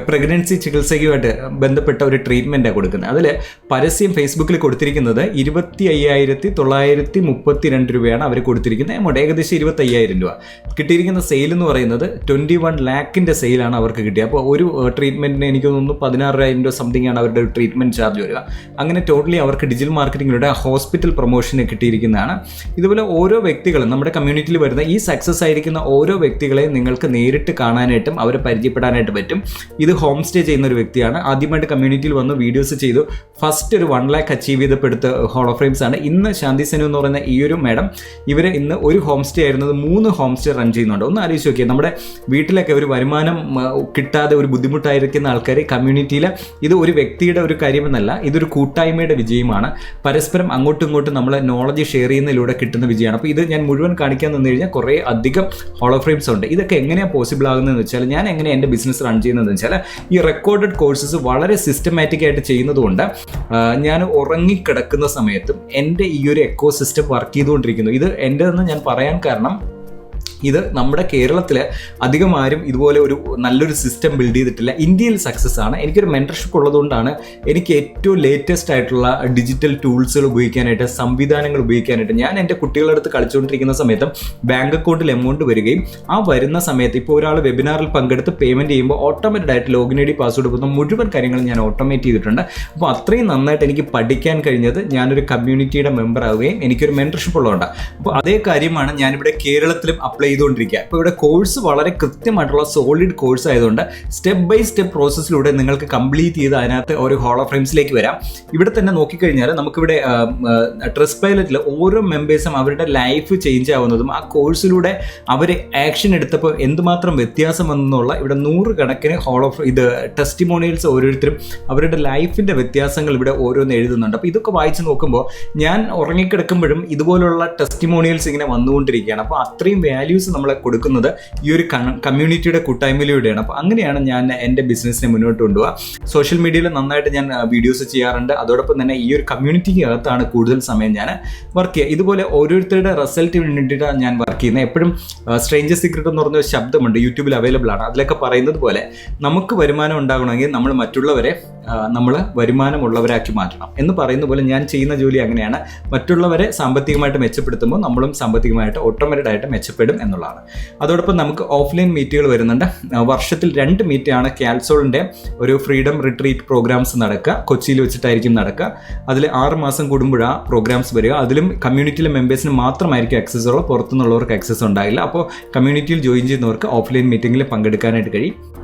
പ്രഗ്നൻസി ചികിത്സയ്ക്കുമായിട്ട് ബന്ധപ്പെട്ട ഒരു ട്രീറ്റ്മെന്റാണ് കൊടുക്കുന്നത്. അതിൽ പരസ്യം ഫേസ്ബുക്കിൽ കൊടുത്തിരിക്കുന്നത് ഇരുപത്തി അയ്യായിരത്തി തൊള്ളായിരത്തി മുപ്പത്തി രണ്ട് രൂപയാണ് അവർ കൊടുത്തിരിക്കുന്നത് എമൗണ്ട് ഏകദേശം ഇരുപത്തി അയ്യായിരം രൂപ. കിട്ടിയിരിക്കുന്ന സെയിൽ എന്ന് പറയുന്നത് ട്വന്റി വൺ ലാക്കിന്റെ സെയിലാണ് അവർക്ക് കിട്ടിയത് അപ്പോൾ ഒരു ട്രീറ്റ്മെന്റിന് എനിക്ക് തോന്നുന്നു പതിനാറായിരം രൂപ സംതിങ് ആണ് അവരുടെ ട്രീറ്റ്മെന്റ് ചാർജ് വരിക. അങ്ങനെ ടോട്ടലി അവർക്ക് ഡിജിറ്റൽ മാർക്കറ്റിങ്ങിലൂടെ ഹോസ്പിറ്റൽ പ്രൊമോഷന് കിട്ടിയിരിക്കുന്നതാണ്. ഇതുപോലെ ഓരോ വ്യക്തികളും നമ്മുടെ കമ്മ്യൂണിറ്റിയിൽ വരുന്ന ഈ സക്സസ് ആയിരിക്കുന്ന ഓരോ വ്യക്തികളെയും നിങ്ങൾക്ക് നേരിട്ട് കാണാനായിട്ടും അവരെ പരിചയപ്പെടാനായിട്ട് പറ്റും. ഇത് ഹോം സ്റ്റേ ചെയ്യുന്ന ഒരു വ്യക്തിയാണ്. ആദ്യമായിട്ട് കമ്മ്യൂണിറ്റിയിൽ വന്ന് വീഡിയോസ് ചെയ്തു. ഫസ്റ്റ് ഒരു വൺ ലാക്ക് അച്ചീവ് ചെയ്തപ്പെടുത്ത ഹോളോ ഫ്രെയിംസ് ആണ്. ഇന്ന് ശാന്തി സെനു എന്ന് പറയുന്ന ഈ ഒരു മാഡം ഇവർ ഇന്ന് ഒരു ഹോം സ്റ്റേ ആയിരുന്നത് മൂന്ന് ഹോം സ്റ്റേ റൺ ചെയ്യുന്നുണ്ട്. ഒന്ന് ആലോചിച്ച് നോക്കിയാൽ നമ്മുടെ വീട്ടിലൊക്കെ ഒരു വരുമാനം കിട്ടാതെ ഒരു ബുദ്ധിമുട്ടായിരിക്കുന്ന ആൾക്കാർ കമ്മ്യൂണിറ്റിയിൽ ഇത് ഒരു വ്യക്തിയുടെ ഒരു കാര്യമെന്നല്ല ഇതൊരു കൂട്ടായ്മയുടെ വിജയമാണ്. പരസ്പരം അങ്ങോട്ടും ഇങ്ങോട്ടും നമ്മൾ നോളജ് ഷെയർ ചെയ്യുന്നതിലൂടെ കിട്ടുന്ന വിജയമാണ്. അപ്പോൾ ഇത് ഞാൻ മുഴുവൻ കാണിക്കാൻ നിന്ന് കഴിഞ്ഞാൽ കുറേ അധികം ഹോളോ ഫ്രെയിംസ് ഉണ്ട്. ഇതൊക്കെ എങ്ങനെയാണ് പോസിബിൾ ആകുന്നതെന്ന് വെച്ചാൽ ഞാൻ എങ്ങനെ എന്റെ ബിസിനസ് റൺ ചെയ്യുന്നതെന്ന് വെച്ചാൽ ഈ റെക്കോർഡഡ് കോഴ്സസ് വളരെ സിസ്റ്റമാറ്റിക് ആയിട്ട് ചെയ്യുന്നതുകൊണ്ട് ഞാൻ ഉറങ്ങിക്കിടക്കുന്ന സമയത്തും എന്റെ ഈ ഒരു എക്കോ സിസ്റ്റം വർക്ക് ചെയ്തുകൊണ്ടിരിക്കുന്നു. ഇത് എന്റെ ഞാൻ പറയാൻ കാരണം ഇത് നമ്മുടെ കേരളത്തിൽ അധികം ആരും ഇതുപോലെ ഒരു നല്ലൊരു സിസ്റ്റം ബിൽഡ് ചെയ്തിട്ടില്ല. ഇന്ത്യയിൽ സക്സസ് ആണ്. എനിക്കൊരു മെന്റർഷിപ്പ് ഉള്ളതുകൊണ്ടാണ് എനിക്ക് ഏറ്റവും ലേറ്റസ്റ്റ് ആയിട്ടുള്ള ഡിജിറ്റൽ ടൂൾസുകൾ ഉപയോഗിക്കാനായിട്ട് സംവിധാനങ്ങൾ ഉപയോഗിക്കാനായിട്ട് ഞാൻ എന്റെ കുട്ടികളുടെ അടുത്ത് കളിച്ചുകൊണ്ടിരിക്കുന്ന സമയത്തും ബാങ്ക് അക്കൗണ്ടിൽ എമൗണ്ട് വരികയും ആ വരുന്ന സമയത്ത് ഇപ്പോൾ ഒരാൾ വെബിനാറിൽ പങ്കെടുത്ത് പേയ്മെന്റ് ചെയ്യുമ്പോൾ ഓട്ടോമാറ്റഡ് ആയിട്ട് ലോഗിൻ ഐ ഡി പാസ്വേഡ് പോകുന്ന മുഴുവൻ കാര്യങ്ങളും ഞാൻ ഓട്ടോമേറ്റ് ചെയ്തിട്ടുണ്ട്. അപ്പോൾ അത്രയും നന്നായിട്ട് എനിക്ക് പഠിക്കാൻ കഴിഞ്ഞത് ഞാനൊരു കമ്മ്യൂണിറ്റിയുടെ മെമ്പർ ആവുകയും എനിക്കൊരു മെന്റർഷിപ്പ് ഉള്ളതുകൊണ്ടാണ്. അപ്പോൾ അതേ കാര്യമാണ് ഞാനിവിടെ കേരളത്തിലും അപ്ലൈ ചെയ്തുകൊണ്ടിരിക്കുക. അപ്പോൾ ഇവിടെ കോഴ്സ് വളരെ കൃത്യമായിട്ടുള്ള സോളിഡ് കോഴ്സ് ആയതുകൊണ്ട് സ്റ്റെപ്പ് ബൈ സ്റ്റെപ്പ് പ്രോസസ്സിലൂടെ നിങ്ങൾക്ക് കംപ്ലീറ്റ് ചെയ്ത് അതിനകത്ത് ഒരു ഹോളോ ഫ്രെയിംസിലേക്ക് വരാം. ഇവിടെ തന്നെ നോക്കിക്കഴിഞ്ഞാൽ നമുക്കിവിടെ ട്രസ് പൈലറ്റിൽ ഓരോ മെമ്പേഴ്സും അവരുടെ ലൈഫ് ചേഞ്ച് ആവുന്നതും ആ കോഴ്സിലൂടെ അവർ ആക്ഷൻ എടുത്തപ്പോൾ എന്തുമാത്രം വ്യത്യാസം വന്നെന്നുള്ള ഇവിടെ നൂറുകണക്കിന് ഓഫ് ഇത് ടെസ്റ്റിമോണിയൽസ് ഓരോരുത്തരും അവരുടെ ലൈഫിന്റെ വ്യത്യാസങ്ങൾ ഇവിടെ ഓരോന്ന് എഴുതുന്നുണ്ട്. അപ്പോൾ ഇതൊക്കെ വായിച്ച് നോക്കുമ്പോൾ ഞാൻ ഉറങ്ങിക്കിടക്കുമ്പോഴും ഇതുപോലുള്ള ടെസ്റ്റിമോണിയൽസ് ഇങ്ങനെ വന്നുകൊണ്ടിരിക്കുകയാണ്. അപ്പോൾ അത്രയും വാല്യൂസ് നമ്മളെ കൊടുക്കുന്നത് ഈ ഒരു കമ്മ്യൂണിറ്റിയുടെ കൂട്ടായ്മയിലൂടെയാണ്. അപ്പോൾ അങ്ങനെയാണ് ഞാൻ എന്റെ ബിസിനസ്സിനെ മുന്നോട്ട് കൊണ്ടുപോകുക സോഷ്യൽ മീഡിയയിൽ നന്നായിട്ട് ഞാൻ വീഡിയോസ് ചെയ്യാറുണ്ട്. അതോടൊപ്പം തന്നെ ഈ ഒരു കമ്മ്യൂണിറ്റിക്ക് അകത്താണ് കൂടുതൽ സമയം ഞാൻ വർക്ക് ചെയ്യുക. ഇതുപോലെ ഓരോരുത്തരുടെ റിസൾട്ട് വേണ്ടിയിട്ടാണ് ഞാൻ വർക്ക് ചെയ്യുന്നത്. എപ്പോഴും സ്ട്രേഞ്ചർ സീക്രട്ട് എന്ന് പറഞ്ഞ ഒരു ശബ്ദമുണ്ട്. യൂട്യൂബിൽ അവൈലബിൾ ആണ്. അതിലൊക്കെ പറയുന്നത് പോലെ നമുക്ക് വരുമാനം ഉണ്ടാകണമെങ്കിൽ നമ്മൾ മറ്റുള്ളവരെ നമ്മൾ വരുമാനമുള്ളവരാക്കി മാറ്റണം എന്ന് പറയുന്ന പോലെ ഞാൻ ചെയ്യുന്ന ജോലി അങ്ങനെയാണ്. മറ്റുള്ളവരെ സാമ്പത്തികമായിട്ട് മെച്ചപ്പെടുത്തുമ്പോൾ നമ്മളും സാമ്പത്തികമായിട്ട് ഓട്ടോമേറ്റഡ് ആയിട്ട് മെച്ചപ്പെടും എന്നുള്ളതാണ്. അതോടൊപ്പം നമുക്ക് ഓഫ്ലൈൻ മീറ്റുകൾ വരുന്നുണ്ട്. വർഷത്തിൽ രണ്ട് മീറ്റാണ് കാൽസോളിന്റെ ഒരു ഫ്രീഡം റിട്രീറ്റ് പ്രോഗ്രാംസ് നടക്കുക. കൊച്ചിയിൽ വെച്ചിട്ടായിരിക്കും നടക്കുക. അതിൽ ആറ് മാസം കൂടുമ്പോഴാണ് പ്രോഗ്രാംസ് വരിക. അതിലും കമ്മ്യൂണിറ്റിയിലെ മെമ്പേഴ്സിന് മാത്രമായിരിക്കും ആക്സസ് ഉള്ളൂ. പുറത്തുനിന്നുള്ളവർക്ക് ആക്സസ് ഉണ്ടായില്ല അപ്പോൾ കമ്മ്യൂണിറ്റിയിൽ ജോയിൻ ചെയ്യുന്നവർക്ക് ഓഫ്ലൈൻ മീറ്റിംഗിൽ പങ്കെടുക്കാനായിട്ട് കഴിയും.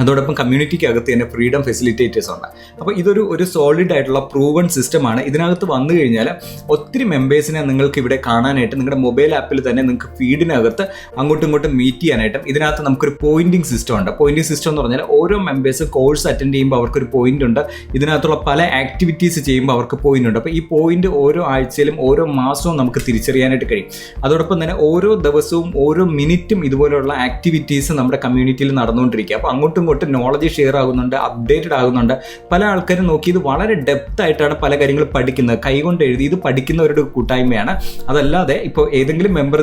അതോടൊപ്പം കമ്മ്യൂണിറ്റിക്ക് അകത്ത് തന്നെ ഫ്രീഡം ഫെസിലിറ്റേറ്റേഴ്സ് ഉണ്ട്. അപ്പോൾ ഇതൊരു ഒരു സോളിഡ് ആയിട്ടുള്ള പ്രൂവൺ സിസ്റ്റമാണ് ഇതിനകത്ത് വന്നു കഴിഞ്ഞാൽ ഒത്തിരി മെമ്പേഴ്സിനെ നിങ്ങൾക്ക് ഇവിടെ കാണാനായിട്ട് നിങ്ങളുടെ മൊബൈൽ ആപ്പിൽ തന്നെ നിങ്ങൾക്ക് ഫീഡിനകത്ത് അങ്ങോട്ടും ഇങ്ങോട്ടും മീറ്റ് ചെയ്യാനായിട്ടും ഇതിനകത്ത് നമുക്കൊരു പോയിന്റിംഗ് സിസ്റ്റം ഉണ്ട്. പോയിന്റിംഗ് സിസ്റ്റം എന്ന് പറഞ്ഞാൽ ഓരോ മെമ്പേഴ്സ് കോഴ്സ് അറ്റൻഡ് ചെയ്യുമ്പോൾ അവർക്കൊരു പോയിന്റ് ഉണ്ട്. ഇതിനകത്തുള്ള പല ആക്ടിവിറ്റീസ് ചെയ്യുമ്പോൾ അവർക്ക് പോയിന്റ് ഉണ്ട്. അപ്പോൾ ഈ പോയിന്റ് ഓരോ ആഴ്ചയിലും ഓരോ മാസവും നമുക്ക് തിരിച്ചറിയാനായിട്ട് കഴിയും. അതോടൊപ്പം തന്നെ ഓരോ ദിവസവും ഓരോ മിനിറ്റും ഇതുപോലെയുള്ള ആക്ടിവിറ്റീസ് നമ്മുടെ കമ്മ്യൂണിറ്റിയിൽ നടന്നുകൊണ്ടിരിക്കുക. അപ്പോൾ അങ്ങോട്ടും ഇങ്ങോട്ടും നോളജ് ഷെയർ ആകുന്നുണ്ട് അപ്ഡേറ്റഡ് ആകുന്നുണ്ട്. പല ആൾക്കാരും നോക്കി ഇത് വളരെ ഡെപ്ത് ആയിട്ടാണ് പല കാര്യങ്ങൾ പഠിക്കുന്നത്. കൈകൊണ്ട് എഴുതി ഇത് പഠിക്കുന്നവരുടെ കൂട്ടായ്മയാണ്. അതല്ലാതെ ഇപ്പോൾ ഏതെങ്കിലും മെമ്പർ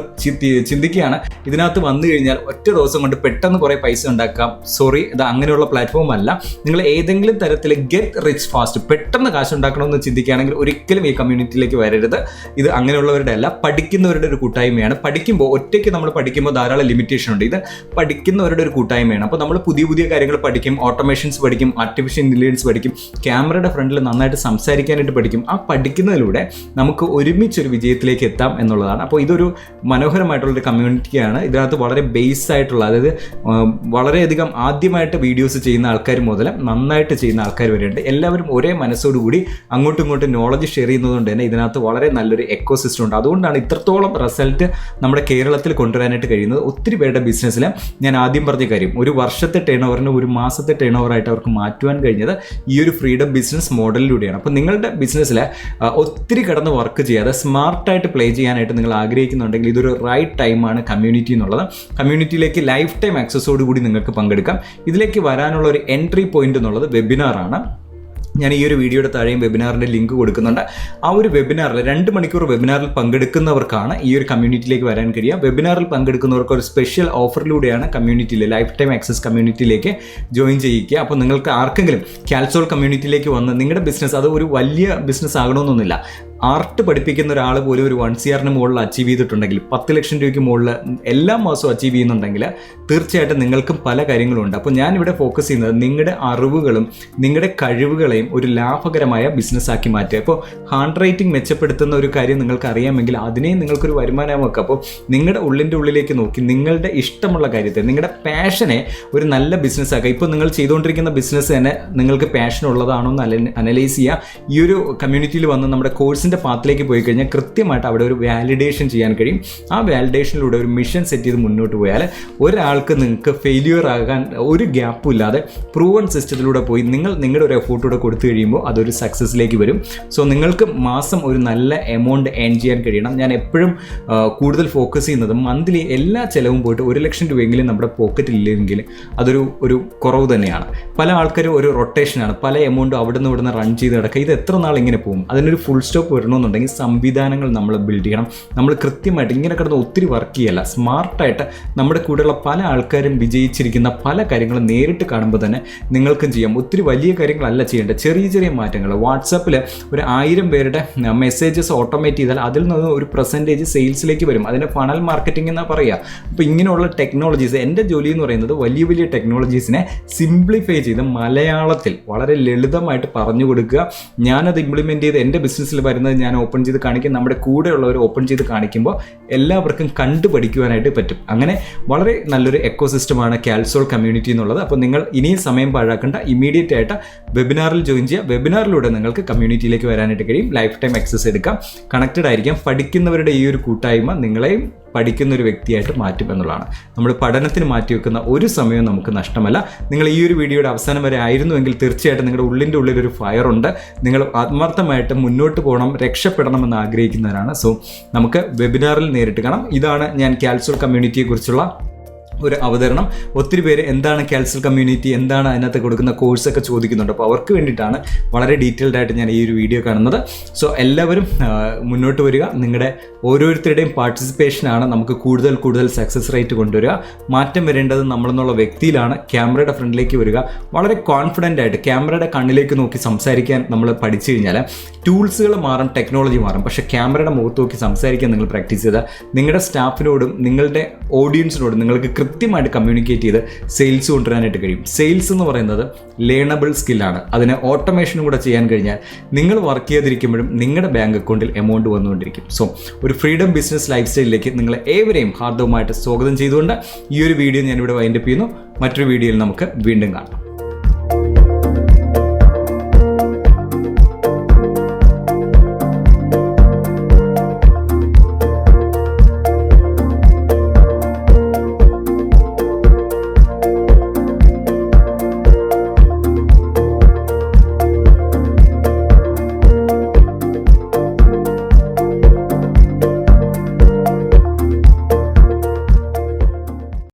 ചിന്തിക്കുകയാണ് ഇതിനകത്ത് വന്നു കഴിഞ്ഞാൽ ഒറ്റ ദിവസം കൊണ്ട് പെട്ടെന്ന് കുറേ പൈസ ഉണ്ടാക്കാം. സോറി ഇത് അങ്ങനെയുള്ള പ്ലാറ്റ്ഫോം അല്ല. നിങ്ങൾ ഏതെങ്കിലും തരത്തിൽ ഗെറ്റ് റിച്ച് ഫാസ്റ്റ് പെട്ടെന്ന് കാശ് ഉണ്ടാക്കണമെന്ന് ചിന്തിക്കുകയാണെങ്കിൽ ഒരിക്കലും ഈ കമ്മ്യൂണിറ്റിയിലേക്ക് വരരുത്. ഇത് അങ്ങനെയുള്ളവരുടെ അല്ല പഠിക്കുന്നവരുടെ ഒരു കൂട്ടായ്മയാണ്. പഠിക്കുമ്പോൾ ഒറ്റയ്ക്ക് നമ്മൾ പഠിക്കുമ്പോൾ ധാരാളം ലിമിറ്റേഷൻ ഉണ്ട്. ഇത് പഠിക്കുന്നവരുടെ ഒരു കൂട്ടായ്മയാണ്. അപ്പോൾ നമ്മൾ പുതിയ പുതിയ കാര്യങ്ങൾ പഠിക്കും ഓട്ടോമേഷൻസ് പഠിക്കും ആർട്ടിഫിഷ്യൽ ഇന്റലിജൻസ് പഠിക്കും ക്യാമറയുടെ ഫ്രണ്ടിൽ നന്നായിട്ട് സംസാരിക്കാനായിട്ട് പഠിക്കും. ആ പഠിക്കുന്നതിലൂടെ നമുക്ക് ഒരുമിച്ചൊരു വിജയത്തിലേക്ക് എത്താം എന്നുള്ളതാണ്. അപ്പോൾ ഇതൊരു മനോഹരമായിട്ടുള്ളൊരു കമ്മ്യൂണിറ്റിയാണ്. ഇതിനകത്ത് വളരെ ബേസ് ആയിട്ടുള്ള അതായത് വളരെയധികം ആദ്യമായിട്ട് വീഡിയോസ് ചെയ്യുന്ന ആൾക്കാർ മുതൽ നന്നായിട്ട് ചെയ്യുന്ന ആൾക്കാർ വരെയുണ്ട്. എല്ലാവരും ഒരേ മനസ്സോടുകൂടി അങ്ങോട്ടും ഇങ്ങോട്ടും നോളജ് ഷെയർ ചെയ്യുന്നതുകൊണ്ട് തന്നെ ഇതിനകത്ത് വളരെ നല്ലൊരു എക്കോ സിസ്റ്റം ഉണ്ട്. അതുകൊണ്ടാണ് ഇത്രത്തോളം റിസൾട്ട് നമ്മുടെ കേരളത്തിൽ കൊണ്ടുവരാനായിട്ട് കഴിയുന്നത്. ഒത്തിരി പേരുടെ ബിസിനസ്സിൽ ഞാൻ ആദ്യം പറഞ്ഞ കാര്യം ഒരു വർഷത്തെ ടേൺ ഓവറിന് ഒരു മാസത്തെ ടേൺ ഓവറായിട്ട് അവർക്ക് മാറ്റുവാൻ കഴിഞ്ഞത് ഈ ഒരു ഫ്രീഡം ബിസിനസ് മോഡലിലൂടെയാണ് അപ്പോൾ നിങ്ങളുടെ ബിസിനസ്സിൽ ഒത്തിരി കിടന്ന് വർക്ക് ചെയ്യാതെ സ്മാർട്ടായിട്ട് പ്ലേ ചെയ്യാനായിട്ട് നിങ്ങൾ ആഗ്രഹിക്കുന്നുണ്ടെങ്കിൽ ഇതൊരു റൈറ്റ് ടൈമാണ് കമ്മ്യൂണിറ്റി എന്നുള്ളത്. കമ്മ്യൂണിറ്റിയിലേക്ക് ലൈഫ് ടൈം ആക്സസോടുകൂടി നിങ്ങൾക്ക് പങ്കെടുക്കാം. ഇതിലേക്ക് വരാനുള്ള ഒരു എൻട്രി പോയിന്റ് എന്നുള്ളത് വെബിനാറാണ് ഞാൻ ഈ ഒരു വീഡിയോയുടെ താഴെയും വെബിനാറിന്റെ ലിങ്ക് കൊടുക്കുന്നുണ്ട്. ആ ഒരു വെബിനാറിൽ രണ്ട് മണിക്കൂർ വെബിനാറിൽ പങ്കെടുക്കുന്നവർക്കാണ് ഈ ഒരു കമ്മ്യൂണിറ്റിയിലേക്ക് വരാൻ കഴിയുക. വെബിനാറിൽ പങ്കെടുക്കുന്നവർക്ക് ഒരു സ്പെഷ്യൽ ഓഫറിലൂടെയാണ് കമ്മ്യൂണിറ്റിയിൽ ലൈഫ് ടൈം ആക്സസ് കമ്മ്യൂണിറ്റിയിലേക്ക് ജോയിൻ ചെയ്യിക്കുക അപ്പോൾ നിങ്ങൾക്ക് ആർക്കെങ്കിലും കാൽസോൾ കമ്മ്യൂണിറ്റിയിലേക്ക് വന്ന് നിങ്ങളുടെ ബിസിനസ് അത് ഒരു വലിയ ബിസിനസ് ആകണമെന്നൊന്നുമില്ല ആർട്ട് പഠിപ്പിക്കുന്ന ഒരാൾ പോലും ഒരു വൺ സി ആറിന് മുകളിൽ അച്ചീവ് ചെയ്തിട്ടുണ്ടെങ്കിൽ പത്ത് ലക്ഷം രൂപയ്ക്ക് മുകളിൽ എല്ലാ മാസവും അച്ചീവ് ചെയ്യുന്നുണ്ടെങ്കിൽ തീർച്ചയായിട്ടും നിങ്ങൾക്കും പല കാര്യങ്ങളുണ്ട്. അപ്പോൾ ഞാനിവിടെ ഫോക്കസ് ചെയ്യുന്നത് നിങ്ങളുടെ അറിവുകളും നിങ്ങളുടെ കഴിവുകളെയും ഒരു ലാഭകരമായ ബിസിനസ്സാക്കി മാറ്റുക. അപ്പോൾ ഹാൻഡ് റൈറ്റിംഗ് മെച്ചപ്പെടുത്തുന്ന ഒരു കാര്യം നിങ്ങൾക്ക് അറിയാമെങ്കിൽ അതിനെയും നിങ്ങൾക്കൊരു വരുമാനമാക്കുക അപ്പോൾ നിങ്ങളുടെ ഉള്ളിന്റെ ഉള്ളിലേക്ക് നോക്കി നിങ്ങളുടെ ഇഷ്ടമുള്ള കാര്യത്തെ നിങ്ങളുടെ പാഷനെ ഒരു നല്ല ബിസിനസ് ആക്കുക. ഇപ്പോൾ നിങ്ങൾ ചെയ്തുകൊണ്ടിരിക്കുന്ന ബിസിനസ് തന്നെ നിങ്ങൾക്ക് പാഷൻ ഉള്ളതാണോ എന്ന് അനലൈസ് ചെയ്യുക. ഈ ഒരു കമ്മ്യൂണിറ്റിയിൽ വന്ന് നമ്മുടെ കോഴ്സിന്റെ പാത്തിലേക്ക് പോയി കഴിഞ്ഞാൽ കൃത്യമായിട്ട് അവിടെ ഒരു വാലിഡേഷൻ ചെയ്യാൻ കഴിയും. ആ വാലിഡേഷനിലൂടെ ഒരു മിഷൻ സെറ്റ് ചെയ്ത് മുന്നോട്ട് പോയാൽ ഒരാൾക്ക് നിങ്ങൾക്ക് ഫെയിലിയർ ആകാൻ ഒരു ഗ്യാപ്പും ഇല്ലാതെ പ്രൂവൺ സിസ്റ്റത്തിലൂടെ പോയി നിങ്ങൾ നിങ്ങളുടെ ഒരു എഫോർട്ടൂടെ കൊടുത്തു കഴിയുമ്പോൾ അതൊരു സക്സസ്സിലേക്ക് വരും. സോ നിങ്ങൾക്ക് മാസം ഒരു നല്ല എമൗണ്ട് ഏൺ ചെയ്യാൻ കഴിയണം. ഞാൻ എപ്പോഴും കൂടുതൽ ഫോക്കസ് ചെയ്യുന്നത് മന്ത്ലി എല്ലാ ചിലവും പോയിട്ട് ഒരു ലക്ഷം രൂപയെങ്കിലും നമ്മുടെ പോക്കറ്റിൽ ഇല്ലെങ്കിൽ അതൊരു ഒരു കുറവ് തന്നെയാണ്. പല ആൾക്കാരും ഒരു റൊട്ടേഷനാണ് പല എമൗണ്ടും അവിടെ നിന്ന് ഇവിടെ നിന്ന് റൺ ചെയ്ത് കിടക്കുക ഇത് എത്ര നാൾ ഇങ്ങനെ പോകും? അതിനൊരു ഫുൾ സ്റ്റോപ്പ് വരണമെന്നുണ്ടെങ്കിൽ സംവിധാനങ്ങൾ നമ്മൾ ബിൽഡ് ചെയ്യണം. നമ്മൾ കൃത്യമായിട്ട് ഇങ്ങനെ കിടന്ന് ഒത്തിരി വർക്ക് ചെയ്യല്ല. സ്മാർട്ടായിട്ട് നമ്മുടെ കൂടെയുള്ള പല ആൾക്കാരും വിജയിച്ചിരിക്കുന്ന പല കാര്യങ്ങളും നേരിട്ട് കാണുമ്പോൾ തന്നെ നിങ്ങൾക്കും ചെയ്യാം. ഒത്തിരി വലിയ കാര്യങ്ങളല്ല ചെയ്യേണ്ടത്. ചെറിയ ചെറിയ മാറ്റങ്ങൾ. വാട്സാപ്പിൽ ഒരു ആയിരം പേരുടെ മെസ്സേജസ് ഓട്ടോമേറ്റ് ചെയ്താൽ അതിൽ നിന്ന് ഒരു പെർസെന്റേജ് സെയിൽസിലേക്ക് വരും. അതിന്റെ ഫണൽ മാർക്കറ്റിംഗ് എന്നാണ് പറയുക. അപ്പോൾ ഇങ്ങനെയുള്ള ടെക്നോളജീസ് എന്റെ ജോലി എന്ന് പറയുന്നത് വലിയ വലിയ ടെക്നോളജീസിനെ സിംപ്ലിഫൈ ചെയ്ത് മലയാളത്തിൽ വളരെ ലളിതമായിട്ട് പറഞ്ഞു കൊടുക്കുക. ഞാനത് ഇംപ്ലിമെന്റ് ചെയ്ത് എന്റെ ബിസിനസ്സിൽ വരുന്ന എന്നത് ഞാൻ ഓപ്പൺ ചെയ്ത് കാണിക്കും. നമ്മുടെ കൂടെയുള്ളവർ ഓപ്പൺ ചെയ്ത് കാണിക്കുമ്പോൾ എല്ലാവർക്കും കണ്ടു പഠിക്കുവാനായിട്ട് പറ്റും. അങ്ങനെ വളരെ നല്ലൊരു എക്കോ സിസ്റ്റമാണ് കാൽസോൾ കമ്മ്യൂണിറ്റി എന്നുള്ളത്. അപ്പോൾ നിങ്ങൾ ഇനിയും സമയം പാഴാക്കേണ്ട. ഇമീഡിയറ്റ് ആയിട്ട് വെബിനാറിൽ ജോയിൻ ചെയ്യുക. വെബിനാറിലൂടെ നിങ്ങൾക്ക് കമ്മ്യൂണിറ്റിയിലേക്ക് വരാനായിട്ട് കഴിയും. ലൈഫ് ടൈം ആക്സസ് എടുക്കാം. കണക്റ്റഡ് ആയിരിക്കാം. പഠിക്കുന്നവരുടെ ഈ ഒരു കൂട്ടായ്മ നിങ്ങളെയും പഠിക്കുന്ന ഒരു വ്യക്തിയായിട്ട് മാറ്റും എന്നുള്ളതാണ്. നമ്മൾ പഠനത്തിന് മാറ്റി വെക്കുന്ന ഒരു സമയവും നമുക്ക് നഷ്ടമല്ല. നിങ്ങൾ ഈ ഒരു വീഡിയോയുടെ അവസാനം വരെ ആയിരുന്നുവെങ്കിൽ തീർച്ചയായിട്ടും നിങ്ങളുടെ ഉള്ളിന്റെ ഉള്ളിൽ ഒരു ഫയർ ഉണ്ട്. നിങ്ങൾ ആത്മാർത്ഥമായിട്ട് മുന്നോട്ട് പോകണം രക്ഷപ്പെടണം എന്ന് ആഗ്രഹിക്കുന്നവരാണ്. സോ നമുക്ക് വെബിനാറിൽ നേരിട്ട് കാണാം. ഇതാണ് ഞാൻ കാൽസോൾ കമ്മ്യൂണിറ്റിയെക്കുറിച്ചുള്ള ഒരു അവതരണം. ഒത്തിരി പേര് എന്താണ് കാൽസൽ കമ്മ്യൂണിറ്റി എന്താണ് അതിനകത്ത് കൊടുക്കുന്ന കോഴ്സൊക്കെ ചോദിക്കുന്നുണ്ട്. അപ്പോൾ അവർക്ക് വേണ്ടിയിട്ടാണ് വളരെ ഡീറ്റെയിൽഡ് ആയിട്ട് ഞാൻ ഈ ഒരു വീഡിയോ കാണുന്നത്. സോ എല്ലാവരും മുന്നോട്ട് വരിക. നിങ്ങളുടെ ഓരോരുത്തരുടെയും പാർട്ടിസിപ്പേഷനാണ് നമുക്ക് കൂടുതൽ കൂടുതൽ സക്സസ് റേറ്റ് കൊണ്ടുവരിക. മാറ്റം വരേണ്ടത് നമ്മളെന്നുള്ള വ്യക്തിയിലാണ്. ക്യാമറയുടെ ഫ്രണ്ടിലേക്ക് വരിക. വളരെ കോൺഫിഡന്റ് ആയിട്ട് ക്യാമറയുടെ കണ്ണിലേക്ക് നോക്കി സംസാരിക്കാൻ നമ്മൾ പഠിച്ചു കഴിഞ്ഞാൽ ടൂൾസുകൾ മാറും ടെക്നോളജി മാറും. പക്ഷേ ക്യാമറയുടെ മുഖത്ത് നോക്കി സംസാരിക്കാൻ നിങ്ങൾ പ്രാക്ടീസ് ചെയ്താൽ നിങ്ങളുടെ സ്റ്റാഫിനോടും നിങ്ങളുടെ ഓഡിയൻസിനോടും നിങ്ങൾക്ക് കൃത്യമായിട്ട് കമ്മ്യൂണിക്കേറ്റ് ചെയ്ത് സെയിൽസ് കൊണ്ടുവരാനായിട്ട് കഴിയും. സെയിൽസ് എന്ന് പറയുന്നത് ലേണബിൾ സ്കില്ലാണ് അതിനെ ഓട്ടോമേഷനും കൂടെ ചെയ്യാൻ കഴിഞ്ഞാൽ നിങ്ങൾ വർക്ക് ചെയ്തിരിക്കുമ്പോഴും നിങ്ങളുടെ ബാങ്ക് അക്കൗണ്ടിൽ എമൗണ്ട് വന്നുകൊണ്ടിരിക്കും. സോ ഒരു ഫ്രീഡം ബിസിനസ് ലൈഫ് സ്റ്റൈലിലേക്ക് നിങ്ങളെ ഏവരെയും ഹാർദവുമായിട്ട് സ്വാഗതം ചെയ്തുകൊണ്ട് ഈ ഒരു വീഡിയോ ഞാനിവിടെ വൈൻഡപ്പ് ചെയ്യുന്നു. മറ്റൊരു വീഡിയോയിൽ നമുക്ക് വീണ്ടും കാണാം.